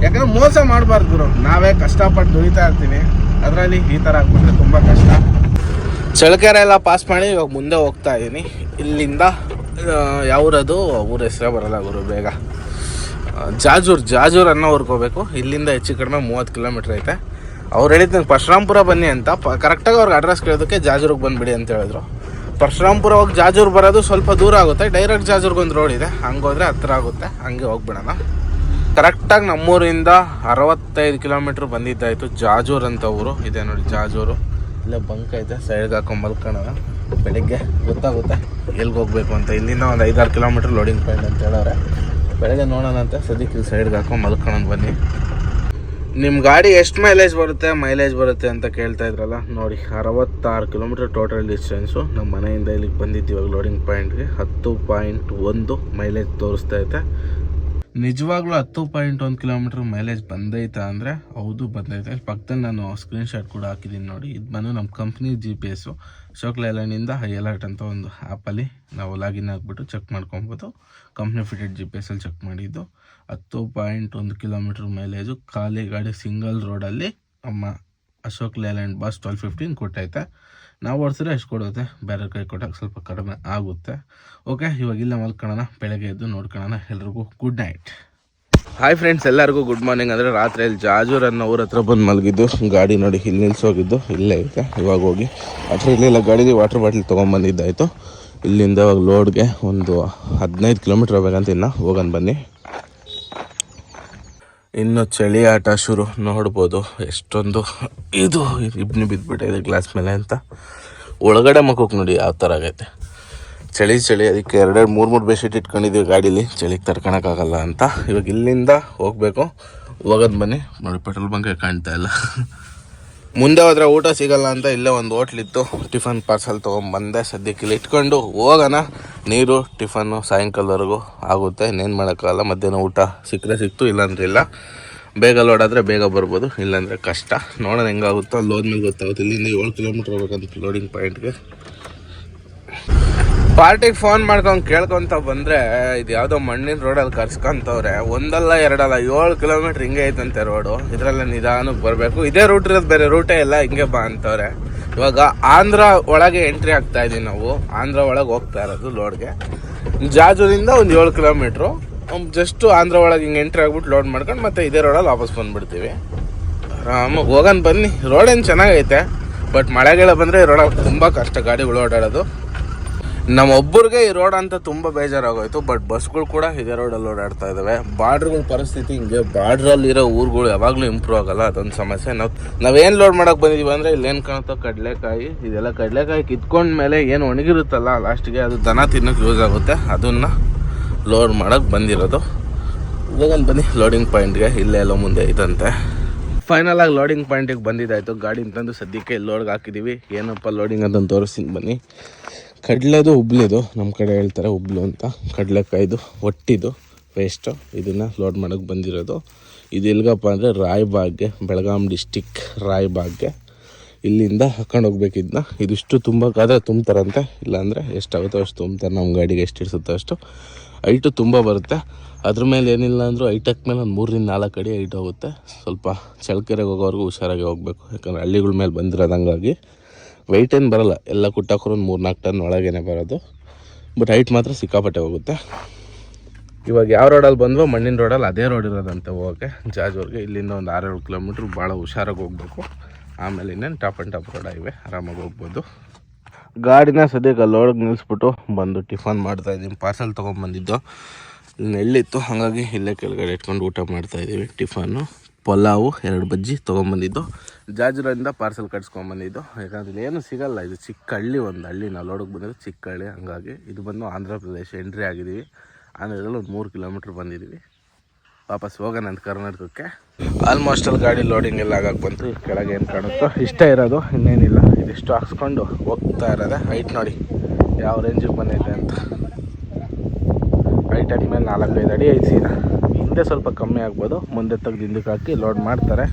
A: ಯಾಕಂದ್ರೆ ಮೋಸ ಮಾಡಬಾರ್ದು ಗುರು. ನಾವೇ ಕಷ್ಟಪಟ್ಟು ದುಡಿತಾ ಇರ್ತೀವಿ ಅದರಲ್ಲಿ ಈ ಥರ ಆಗ್ಬಿಟ್ರೆ ತುಂಬ ಕಷ್ಟ. ಚಳಕೆರೆ ಎಲ್ಲ ಪಾಸ್ ಮಾಡಿ ಇವಾಗ ಮುಂದೆ ಹೋಗ್ತಾ ಇದ್ದೀನಿ ಇಲ್ಲಿಂದ ಯಾವರದು? ಊರ ಹೆಸರೇ ಬರಲ್ಲ ಗುರು, ಬೇಗ. ಜಾಜೂರ್ ಜಾಜೂರ್ ಅನ್ನೋ ಹೋಗ್ಬೇಕು. ಇಲ್ಲಿಂದ ಹೆಚ್ಚು ಕಡಿಮೆ ಮೂವತ್ತು ಕಿಲೋಮೀಟ್ರ್ ಐತೆ. ಅವ್ರು ಹೇಳಿದ್ದು ನಂಗೆ ಪರಶುರಾಂಪುರ ಬನ್ನಿ ಅಂತ. ಕರೆಕ್ಟಾಗಿ ಅವ್ರಿಗೆ ಅಡ್ರೆಸ್ ಕೇಳೋದಕ್ಕೆ ಜಾಜೂರಿಗೆ ಬಂದುಬಿಡಿ ಅಂತ ಹೇಳಿದ್ರು. ಪರಶುರಾಂಪುರ ಹೋಗಿ ಜಾಜೂರ್ ಬರೋದು ಸ್ವಲ್ಪ ದೂರ ಆಗುತ್ತೆ. ಡೈರೆಕ್ಟ್ ಜಾಜೂರ್ಗೆ ಒಂದು ರೋಡ್ ಇದೆ. ಹಂಗೆ ಹೋದ್ರೆ ಹತ್ರ ಆಗುತ್ತೆ. ಹಂಗೆ ಹೋಗ್ಬಿಡೋಣ. ಕರೆಕ್ಟಾಗಿ ನಮ್ಮೂರಿಂದ ಅರವತ್ತೈದು ಕಿಲೋಮೀಟ್ರ್ ಬಂದಿದ್ದಾಯಿತು ಜಾಜೂರ್ ಅಂತ ಊರು. ಇದೆ ನೋಡಿ ಜಾಜೂರು. ಇಲ್ಲ ಬಂಕ್ ಐತೆ. ಸೈಡ್ಗೆ ಹಾಕೊಂಡು ಮಲ್ಕೊಳ್ಳೋಣ ಬೆಳಿಗ್ಗೆ ಗೊತ್ತಾಗುತ್ತೆ. ಎಲ್ಲಿಗೆ ಹೋಗ್ಬೇಕು ಅಂತ. ಇಲ್ಲಿಂದ ಒಂದು ಐದಾರು ಕಿಲೋಮೀಟ್ರ್ ಲೋಡಿಂಗ್ ಪಾಯಿಂಟ್ ಅಂತ ಹೇಳೋರೆ ಬೆಳಗ್ಗೆ ನೋಡೋಣ ಅಂತ. ಸದ್ಯಕ್ಕೆ ಸೈಡ್ಗೆ ಹಾಕೊಂಡು ಮಲ್ಕೊಳ್ಳೋಣ ಬನ್ನಿ. ನಿಮ್ಮ ಗಾಡಿ ಎಷ್ಟು ಮೈಲೇಜ್ ಬರುತ್ತೆ? ಮೈಲೇಜ್ ಬರುತ್ತೆ ಅಂತ ಕೇಳ್ತಾ ಇದ್ರಲ್ಲ? ನೋಡಿ, ಅರವತ್ತಾರು ಕಿಲೋಮೀಟರ್ ಟೋಟಲ್ ಡಿಸ್ಟೆನ್ಸು ನಮ್ಮ ಮನೆಯಿಂದ ಇಲ್ಲಿಗೆ ಬಂದಿದ್ದು ಇವಾಗ ಲೋಡಿಂಗ್ ಪಾಯಿಂಟ್ಗೆ ಹತ್ತು ಪಾಯಿಂಟ್ ಒಂದು ಮೈಲೇಜ್ ತೋರಿಸ್ತಾ ಐತೆ ನಿಜವಾಗ್ಲೂ ಹತ್ತು ಪಾಯಿಂಟ್ ಒಂದು ಕಿಲೋಮೀಟ್ರ್ ಮೈಲೇಜ್ ಬಂದೈತಾ ಅಂದರೆ? ಹೌದು, ಬಂದೈತೆ. ಪಕ್ಕದ ಪಕ್ಕದಲ್ಲಿ ನಾನು ಸ್ಕ್ರೀನ್ ಶಾಟ್ ಕೂಡ ಹಾಕಿದ್ದೀನಿ ನೋಡಿ. ಇದು ಬಂದು ನಮ್ಮ company G P S Ashok ಲೈಲ್ಯಾಂಡಿಂದ high alert ಅಂತ ಒಂದು ಆ್ಯಪಲ್ಲಿ ನಾವು ಲಾಗಿನ್ ಆಗಿಬಿಟ್ಟು ಚೆಕ್ ಮಾಡ್ಕೊಬೋದು. ಕಂಪ್ನಿ ಫಿಟೆಡ್ ಜಿ ಪಿ ಎಸ್ಸಲ್ಲಿ ಚೆಕ್ ಮಾಡಿದ್ದು. ಹತ್ತು ಪಾಯಿಂಟ್ ಒಂದು ಕಿಲೋಮೀಟ್ರ್ ಮೈಲೇಜು ಖಾಲಿ ಗಾಡಿ ಸಿಂಗಲ್ ರೋಡಲ್ಲಿ ನಮ್ಮ Ashok Leyland bus twelve fifteen ಕೊಟ್ಟೈತೆ ನಾವು ಓಡಿಸಿದ್ರೆ ಎಷ್ಟು ಕೊಡುತ್ತೆ? ಬೇರೆ ಕೈ ಕೊಟ್ಟಾಗ ಸ್ವಲ್ಪ ಕಡಿಮೆ ಆಗುತ್ತೆ. ಓಕೆ, ಇವಾಗ ಇಲ್ಲ ಮಲ್ಕೊಳ್ಳೋಣ, ಬೆಳಗ್ಗೆ ಎದ್ದು ನೋಡ್ಕೊಳ್ಳೋಣ. ಎಲ್ರಿಗೂ ಗುಡ್ ನೈಟ್ ಹಾಯ್ ಫ್ರೆಂಡ್ಸ್ ಎಲ್ಲರಿಗೂ ಗುಡ್ ಮಾರ್ನಿಂಗ್ ಅಂದರೆ ರಾತ್ರಿಯಲ್ಲಿ ಜಾಜೂರ್ ಅನ್ನೋ ಊರ ಹತ್ರ ಬಂದು ಮಲಗಿದ್ದು, ಗಾಡಿ ನೋಡಿ ಇಲ್ಲಿ ನಿಲ್ಸೋಗಿದ್ದು, ಇಲ್ಲೇ ಐತೆ. ಇವಾಗ ಹೋಗಿ ಅಟ್ರ ಇಲ್ಲೆಲ್ಲ ಗಾಡಿಗೆ ವಾಟರ್ ಬಾಟ್ಲ್ ತೊಗೊಂಬಂದಿದ್ದಾಯಿತು. ಇಲ್ಲಿಂದ ಇವಾಗ ಲೋಡ್ಗೆ ಒಂದು ಹದಿನೈದು ಕಿಲೋಮೀಟ್ರ್ ಹೋಗ್ಬೇಕಂತ ಇನ್ನು ಹೋಗೋಣ ಬನ್ನಿ. ಇನ್ನು ಚಳಿ ಆಟ ಶುರು ನೋಡ್ಬೋದು. ಎಷ್ಟೊಂದು ಇದು ಇಬ್ನಿ ಬಿದ್ದುಬಿಟ್ಟಿದೆ ಗ್ಲಾಸ್ ಮೇಲೆ ಅಂತ. ಒಳಗಡೆ ಮಕ್ಕಕ್ಕೆ ನೋಡಿ ಯಾವ ಥರ ಆಗೈತೆ. ಚಳಿ ಚಳಿ, ಅದಕ್ಕೆ ಎರಡೆರಡು, ಮೂರು ಮೂರು ಬೆಡ್ಶೀಟ್ ಇಟ್ಕೊಂಡಿದ್ದೀವಿ ಗಾಡೀಲಿ. ಚಳಿಗೆ ತರ್ಕೊಳಕ್ಕಾಗಲ್ಲ ಅಂತ. ಇವಾಗ ಇಲ್ಲಿಂದ ಹೋಗಬೇಕು. ಹೋಗೋದು ಬನ್ನಿ. ನೋಡಿ, ಪೆಟ್ರೋಲ್ ಬಂಕೆ ಕಾಣ್ತಾ ಇಲ್ಲ. ಮುಂದೆ ಹೋದ್ರೆ ಊಟ ಸಿಗಲ್ಲ ಅಂತ ಇಲ್ಲೇ ಒಂದು ಹೋಟ್ಲಿತ್ತು ಟಿಫನ್ ಪಾರ್ಸಲ್ ತೊಗೊಂಬಂದೆ ಸದ್ಯಕ್ಕೆ ಇಲ್ಲಿ ಇಟ್ಕೊಂಡು ಹೋಗೋಣ. ನೀರು ಟಿಫನ್ನು ಸಾಯಂಕಾಲದವರೆಗೂ ಆಗುತ್ತೆ. ಇನ್ನೇನು ಮಾಡೋಕ್ಕಾಗಲ್ಲ. ಮಧ್ಯಾಹ್ನ ಊಟ ಸಿಕ್ಕರೆ ಸಿಕ್ತು, ಇಲ್ಲಾಂದ್ರೆ ಇಲ್ಲ. ಬೇಗ ಲೋಡ್ ಆದರೆ ಬೇಗ ಬರ್ಬೋದು. ಇಲ್ಲಾಂದರೆ ಕಷ್ಟ. ನೋಡೋಣ ಹೆಂಗಾಗುತ್ತೋ ಅಲ್ಲಿ ಹೋದ್ಮೇಲೆ ಗೊತ್ತಾಗುತ್ತೆ. ಇಲ್ಲಿಂದ ಏಳು ಕಿಲೋಮೀಟ್ರ್ ಹೋಗ್ಬೇಕಂತ ಲೋಡಿಂಗ್ ಪಾಯಿಂಟ್ಗೆ ಪಾರ್ಟಿಗೆ ಫೋನ್ ಮಾಡ್ಕೊಂಡು ಕೇಳ್ಕೊಂತ ಬಂದರೆ, ಇದು ಯಾವುದೋ ಮಣ್ಣಿನ ರೋಡಲ್ಲಿ ಕರ್ಸ್ಕೊಂತವ್ರೆ. ಒಂದಲ್ಲ ಎರಡಲ್ಲ, ಏಳು ಕಿಲೋಮೀಟ್ರ್ ಹಿಂಗೆ ಐತಂತೆ ರೋಡು ಇದರಲ್ಲೇ ನಿಧಾನಕ್ಕೆ ಬರಬೇಕು. ಇದೇ ರೂಟ್ ಇರೋದು ಬೇರೆ ರೂಟೇ ಇಲ್ಲ, ಹಿಂಗೆ ಬಾ ಅಂತವ್ರೆ. ಇವಾಗ ಆಂಧ್ರ ಒಳಗೆ ಎಂಟ್ರಿ ಆಗ್ತಾ ಇದೀವಿ ನಾವು. ಆಂಧ್ರ ಒಳಗೆ ಹೋಗ್ತಾ ಇರೋದು ಲೋಡ್ಗೆ. ಜಾಜೂರಿಂದ ಒಂದು ಏಳು ಕಿಲೋಮೀಟ್ರು. ಜಸ್ಟ್ ಆಂಧ್ರ ಒಳಗೆ ಹಿಂಗೆ ಎಂಟ್ರಿ ಆಗ್ಬಿಟ್ಟು ಲೋಡ್ ಮಾಡ್ಕೊಂಡು ಮತ್ತೆ ಇದೇ ರೋಡಲ್ಲಿ ವಾಪಸ್ ಬಂದ್ಬಿಡ್ತೀವಿ. ಆರಾಮಾಗಿ ಹೋಗೋಣ ಬನ್ನಿ. ರೋಡ್ ಏನು ಚೆನ್ನಾಗೈತೆ ಬಟ್ ಮಳೆಗೆಲ್ಲ ಬಂದರೆ ರೋಡ ರೋಡಲ್ಲಿ ತುಂಬ ಕಷ್ಟ. ಗಾಡಿಗಳು ಓಡಾಡೋದು. ನಮ್ಮೊಬ್ಬರಿಗೆ ಈ ರೋಡ್ ಅಂತ ತುಂಬ ಬೇಜಾರಾಗೋಯ್ತು ಬಟ್ ಬಸ್ಗಳು ಕೂಡ ಇದೇ ರೋಡಲ್ಲಿ ಓಡಾಡ್ತಾ ಇದ್ದಾವೆ ಬಾರ್ಡ್ರ್ಗಳ ಪರಿಸ್ಥಿತಿ ಹಿಂಗೆ ಬಾರ್ಡ್ರಲ್ಲಿರೋ ಊರುಗಳು ಯಾವಾಗಲೂ ಇಂಪ್ರೂವ್ ಆಗಲ್ಲ, ಅದೊಂದು ಸಮಸ್ಯೆ. ನಾವು, ನಾವೇನು ಲೋಡ್ ಮಾಡೋಕೆ ಬಂದಿದ್ದೀವಿ ಅಂದರೆ ಇಲ್ಲೇನು ಕಾಣುತ್ತೋ ಕಡಲೆಕಾಯಿ, ಇದೆಲ್ಲ ಕಡಲೆಕಾಯಿ ಕಿತ್ಕೊಂಡ್ಮೇಲೆ ಏನು ಒಣಗಿರುತ್ತಲ್ಲ ಲಾಸ್ಟಿಗೆ ಅದು ದನ ತಿನ್ನೋಕೆ ಯೂಸ್ ಆಗುತ್ತೆ. ಅದನ್ನು ಲೋಡ್ ಮಾಡೋಕ್ಕೆ ಬಂದಿರೋದು. ಹೋಗೋಣ ಬನ್ನಿ ಲೋಡಿಂಗ್ ಪಾಯಿಂಟ್ಗೆ ಇಲ್ಲೇ ಎಲ್ಲೋ ಮುಂದೆ ಇದಂತೆ ಫೈನಲ್ ಆಗಿ ಲೋಡಿಂಗ್ ಪಾಯಿಂಟಿಗೆ ಬಂದಿದ್ದಾಯ್ತು. ಗಾಡಿ ತಂದು ಸದ್ಯಕ್ಕೆ ಲೋಡ್ಗೆ ಹಾಕಿದ್ದೀವಿ ಏನಪ್ಪ ಲೋಡಿಂಗ್ ಅಂತ ತೋರಿಸ್ತೀನಿ, ಬನ್ನಿ. ಕಡಲೆದು ಹುಬ್ಳಿದು ನಮ್ಮ ಕಡೆ ಹೇಳ್ತಾರೆ ಹುಬ್ಳು ಅಂತ. ಕಡಲೆಕಾಯ್ದು ಒಟ್ಟಿದು ವೇಸ್ಟು ಇದನ್ನು ಲೋಡ್ ಮಾಡೋಕ್ಕೆ ಬಂದಿರೋದು. ಇದು ಎಲ್ಲಿಗಪ್ಪ ಅಂದರೆ ರಾಯ್ಬಾಗ್ಗೆ, ಬೆಳಗಾಂ ಡಿಸ್ಟಿಕ್ ರಾಯ್ಬಾಗ್ಗೆ. ಇಲ್ಲಿಂದ ಹಾಕೊಂಡು ಹೋಗ್ಬೇಕಿದ್ನ ಇದಿಷ್ಟು ತುಂಬಕ್ಕಾದ್ರೆ ತುಂಬ್ತಾರಂತೆ. ಇಲ್ಲಾಂದರೆ ಎಷ್ಟಾಗುತ್ತೋ ಅಷ್ಟು ತುಂಬ್ತಾರೆ. ನಮ್ಮ ಗಾಡಿಗೆ ಎಷ್ಟು ಇಡಿಸುತ್ತೋ ಅಷ್ಟು. ಐಟು ತುಂಬ ಬರುತ್ತೆ. ಅದ್ರ ಮೇಲೆ ಏನಿಲ್ಲ ಅಂದರೂ ಐಟಕ್ ಮೇಲೆ ಒಂದು ಮೂರರಿಂದ ನಾಲ್ಕು ಅಡಿ ಐಟ್ ಹೋಗುತ್ತೆ. ಸ್ವಲ್ಪ ಚಳ್ಕೆರೆಗೆ ಹೋಗೋವರೆಗೂ ಹುಷಾರಾಗಿ ಹೋಗಬೇಕು. ಯಾಕಂದರೆ ಹಳ್ಳಿಗಳ ಮೇಲೆ ಬಂದಿರೋದು ಹಂಗಾಗಿ ವೆಯ್ಟ್ ಏನು ಬರಲ್ಲ. ಎಲ್ಲ ಕುಟ್ಟಾಕ್ರು ಒಂದು ಮೂರು ನಾಲ್ಕು ಟನ್ ಒಳಗೇನೆ ಬರೋದು. ಬಟ್ ಹೈಟ್ ಮಾತ್ರ ಸಿಕ್ಕಾಪಟ್ಟೆ ಹೋಗುತ್ತೆ. ಇವಾಗ ಯಾವ ರೋಡಲ್ಲಿ ಬಂದವೋ ಮಣ್ಣಿನ ರೋಡಲ್ಲಿ ಅದೇ ರೋಡ್ ಇರೋದಂತೆ ಹೋಗೋಕ್ಕೆ. ಜಾಜ್ವರ್ಗೆ ಇಲ್ಲಿಂದ ಒಂದು ಆರೇಳು ಕಿಲೋಮೀಟ್ರ್ ಭಾಳ ಹುಷಾರಾಗಿ ಹೋಗ್ಬೇಕು. ಆಮೇಲೆ ಇನ್ನೇನು ಟಾಪ್ ಆ್ಯಂಡ್ ಟಾಪ್ ರೋಡ್ ಇವೆ ಆರಾಮಾಗಿ ಹೋಗ್ಬೋದು. ಗಾಡಿನ ಸದ್ಯಕ್ಕೆ ಲೋಡ್ಗೆ ನಿಲ್ಲಿಸ್ಬಿಟ್ಟು ಬಂದು ಟಿಫನ್ ಮಾಡ್ತಾ ಇದ್ದೀನಿ. ಪಾರ್ಸಲ್ ತೊಗೊಂಬಂದಿದ್ದು. ನೆಳ್ಳಿತ್ತು ಹಾಗಾಗಿ ಇಲ್ಲೇ ಕೆಳಗಡೆ ಇಟ್ಕೊಂಡು ಊಟ ಮಾಡ್ತಾಯಿದ್ದೀವಿ ಟಿಫನ್ನು ಪಲಾವು, ಎರಡು ಬಜ್ಜಿ ತೊಗೊಂಬಂದಿದ್ದು. ಜಾಜ್ರದಿಂದ ಪಾರ್ಸೆಲ್ ಕಟ್ಸ್ಕೊಂಬಂದಿದ್ದು. ಯಾಕಂದ್ರೆ ಏನು ಸಿಗಲ್ಲ, ಇದು ಚಿಕ್ಕ ಹಳ್ಳಿ ಒಂದು ಹಳ್ಳಿ. ನಾವು ಲೋಡಕ್ಕೆ ಬಂದಿದ್ದು ಚಿಕ್ಕ ಹಳ್ಳಿ ಹಂಗಾಗಿ ಇದು ಬಂದು ಆಂಧ್ರ ಪ್ರದೇಶ ಎಂಟ್ರಿ ಆಗಿದ್ದೀವಿ. ಆಂಧ್ರದಲ್ಲಿ ಒಂದು ಮೂರು ಕಿಲೋಮೀಟ್ರ್ ಬಂದಿದ್ದೀವಿ. ವಾಪಸ್ ಹೋಗೋಣ ಅಂತ ಕರ್ನಾಟಕಕ್ಕೆ. ಆಲ್ಮೋಸ್ಟ್ ಅಲ್ಲಿ ಗಾಡಿ ಲೋಡಿಂಗ್ ಎಲ್ಲ ಆಗಕ್ಕೆ ಬಂತು. ಕೆಳಗೆ ಏನು ಕಾಣುತ್ತೋ ಇಷ್ಟ ಇರೋದು, ಇನ್ನೇನಿಲ್ಲ. ಇದಿಷ್ಟು ಹಾಕ್ಸ್ಕೊಂಡು ಹೋಗ್ತಾ ಇರೋದೆ. ಹೈಟ್ ನೋಡಿ, ಯಾವ ರೇಂಜಿಗೆ ಬಂದೈತೆ ಅಂತ. ಹೈಟ್ ಮೇಲೆ ನಾಲ್ಕೈದು ಅಡಿ ಐದು ಸೀದಾ. ಹಿಂದೆ ಸ್ವಲ್ಪ ಕಮ್ಮಿ ಆಗ್ಬೋದು. ಮುಂದೆ ತೆಗೆದು ಹಿಂದಕ್ಕೆ ಹಾಕಿ ಲೋಡ್ ಮಾಡ್ತಾರೆ.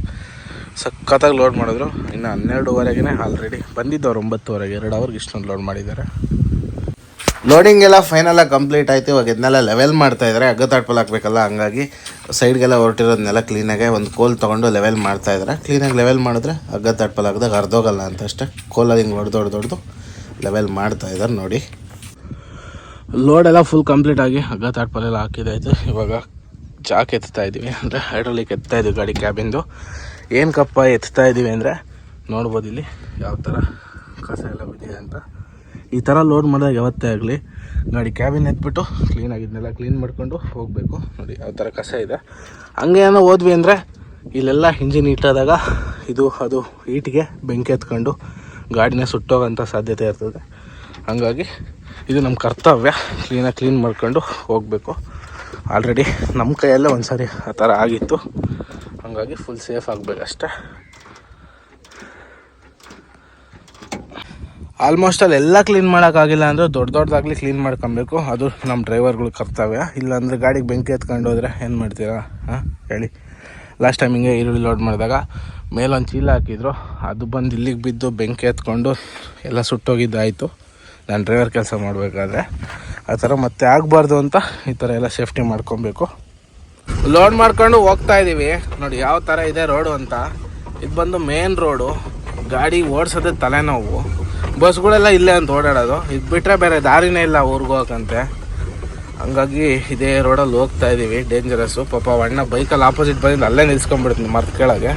A: ಸಖತ್ತಾಗಿ ಲೋಡ್ ಮಾಡಿದ್ರು. ಇನ್ನು ಹನ್ನೆರಡುವರೆಗೆ ಆಲ್ರೆಡಿ ಬಂದಿದ್ದವ್ರು ಒಂಬತ್ತುವರೆಗೆ. ಎರಡು ಅವ್ರಿಗೆ ಇಷ್ಟೊಂದು ಲೋಡ್ ಮಾಡಿದ್ದಾರೆ. ಲೋಡಿಂಗ್ ಎಲ್ಲ ಫೈನಲ್ ಆಗಿ ಕಂಪ್ಲೀಟ್ ಆಯಿತು. ಇವಾಗ ಇದನ್ನೆಲ್ಲ ಲೆವೆಲ್ ಮಾಡ್ತಾ ಇದ್ದಾರೆ. ಅಗ್ಗ ತಾಟ್ಪಲ್ ಹಾಕಬೇಕಲ್ಲ ಹಂಗಾಗಿ ಸೈಡ್ಗೆಲ್ಲ ಹೊರಟಿರೋದನ್ನೆಲ್ಲ ಕ್ಲೀನಾಗೆ ಒಂದು ಕೋಲ್ ತೊಗೊಂಡು ಲೆವೆಲ್ ಮಾಡ್ತಾ ಇದ್ದಾರೆ. ಕ್ಲೀನಾಗಿ ಲೆವೆಲ್ ಮಾಡಿದ್ರೆ ಅಗ್ಗ ತಾಟ್ಪಲ್ ಹಾಕಿದಾಗ ಅರ್ಧೋಗಲ್ಲ ಅಂತ ಅಷ್ಟೇ ಕೋಲಲ್ಲಿ ಹಿಂಗೆ ಹೊಡೆದು ಹೊಡೆದು ಹೊಡೆದು ಲೆವೆಲ್ ಮಾಡ್ತಾ ಇದ್ದಾರೆ ನೋಡಿ. ಲೋಡ್ ಎಲ್ಲ ಫುಲ್ ಕಂಪ್ಲೀಟ್ ಆಗಿ ಹಗ್ಗ ತಾಟ್ಪಲ್ ಎಲ್ಲ ಹಾಕಿದಾಯ್ತು. ಇವಾಗ ಚಾಕ್ ಎತ್ತಾ ಇದ್ದೀವಿ ಅಂದರೆ ಹೈಡ್ರಾಲಿಕ್ ಎತ್ತಾ ಇದ್ದೀವಿ ಗಾಡಿ ಕ್ಯಾಬಿಂದು ಏನು ಕಪ್ಪ ಎತ್ತಾ ಇದ್ದೀವಿ ಅಂದರೆ ನೋಡ್ಬೋದು ಇಲ್ಲಿ ಯಾವ ಥರ ಕಸ ಎಲ್ಲ ಬಿದ್ದಿದೆ ಅಂತ. ಈ ಥರ ಲೋಡ್ ಮಾಡಿದಾಗ ಯಾವತ್ತೇ ಆಗಲಿ ಗಾಡಿ ಕ್ಯಾಬಿನ್ ಎತ್ಬಿಟ್ಟು ಕ್ಲೀನಾಗಿದ್ನೆಲ್ಲ ಕ್ಲೀನ್ ಮಾಡ್ಕೊಂಡು ಹೋಗಬೇಕು. ನೋಡಿ ಯಾವ ಥರ ಕಸ ಇದೆ. ಹಂಗೆ ಏನೋ ಹೋದ್ವಿ ಅಂದರೆ ಇಲ್ಲೆಲ್ಲ ಇಂಜಿನ್ ಇಟ್ಟಾದಾಗ ಇದು, ಅದು ಈಟಿಗೆ ಬೆಂಕಿ ಎತ್ಕೊಂಡು ಗಾಡಿನ ಸುಟ್ಟೋಗೋಂಥ ಸಾಧ್ಯತೆ ಇರ್ತದೆ. ಹಂಗಾಗಿ ಇದು ನಮ್ಮ ಕರ್ತವ್ಯ. ಕ್ಲೀನಾಗಿ ಕ್ಲೀನ್ ಮಾಡ್ಕೊಂಡು ಹೋಗಬೇಕು. ಆಲ್ರೆಡಿ ನಮ್ಮ ಕೈಯಲ್ಲೇ ಒಂದು ಸಾರಿ ಆ ಥರ ಆಗಿತ್ತು. ಹಾಗಾಗಿ ಫುಲ್ ಸೇಫ್ ಆಗಬೇಕಷ್ಟೆ ಆಲ್ಮೋಸ್ಟ್ ಅಲ್ಲಿ ಎಲ್ಲ ಕ್ಲೀನ್ ಮಾಡೋಕ್ಕಾಗಿಲ್ಲ ಅಂದರೆ ದೊಡ್ಡ ದೊಡ್ಡದಾಗಲಿ ಕ್ಲೀನ್ ಮಾಡ್ಕೊಬೇಕು. ಅದು ನಮ್ಮ ಡ್ರೈವರ್ಗಳು ಕರ್ತವ್ಯ. ಇಲ್ಲಾಂದರೆ ಗಾಡಿಗೆ ಬೆಂಕಿ ಎತ್ಕೊಂಡು ಹೋದರೆ ಏನು ಮಾಡ್ತೀರಾ? ಹಾಂ? ಹೇಳಿ. ಲಾಸ್ಟ್ ಟೈಮ್ ಹಿಂಗೆ ಈರುಳ್ಳಿ ಲೋಡ್ ಮಾಡಿದಾಗ ಮೇಲೊಂದು ಚೀಲ ಹಾಕಿದ್ರು. ಅದು ಬಂದು ಇಲ್ಲಿಗೆ ಬಿದ್ದು ಬೆಂಕಿ ಎತ್ಕೊಂಡು ಎಲ್ಲ ಸುಟ್ಟೋಗಿದ್ದಾಯಿತು. ನಾನು ಡ್ರೈವರ್ ಕೆಲಸ ಮಾಡಬೇಕಾದ್ರೆ ಆ ಥರ ಮತ್ತೆ ಆಗಬಾರ್ದು ಅಂತ ಈ ಥರ ಎಲ್ಲ ಸೇಫ್ಟಿ ಮಾಡ್ಕೊಬೇಕು. ಲೋಡ್ ಮಾಡ್ಕೊಂಡು ಹೋಗ್ತಾ ಇದ್ದೀವಿ ನೋಡಿ ಯಾವ ಥರ ಇದೆ ರೋಡು ಅಂತ. ಇದು ಬಂದು ಮೇನ್ ರೋಡು. ಗಾಡಿ ಓಡಿಸೋದೇ ತಲೆನೋವು. ಬಸ್ಗಳೆಲ್ಲ ಇಲ್ಲೇ ಅಂತ ಓಡಾಡೋದು. ಇದು ಬಿಟ್ಟರೆ ಬೇರೆ ದಾರಿನೇ ಇಲ್ಲ ಊರಿಗೆ ಹೋಗಕ್ಕಂತೆ ಹಂಗಾಗಿ ಇದೇ ರೋಡಲ್ಲಿ ಹೋಗ್ತಾ ಇದ್ದೀವಿ ಡೇಂಜರಸ್ಸು ಪಾಪ ಅಣ್ಣ ಬೈಕಲ್ಲಿ ಆಪೋಸಿಟ್ ಬಂದಿದ್ದು ಅಲ್ಲೇ ನಿಲ್ಸ್ಕೊಂಡ್ಬಿಡ್ತೀನಿ ಮರ್ತು ಕೆಳಗೆ.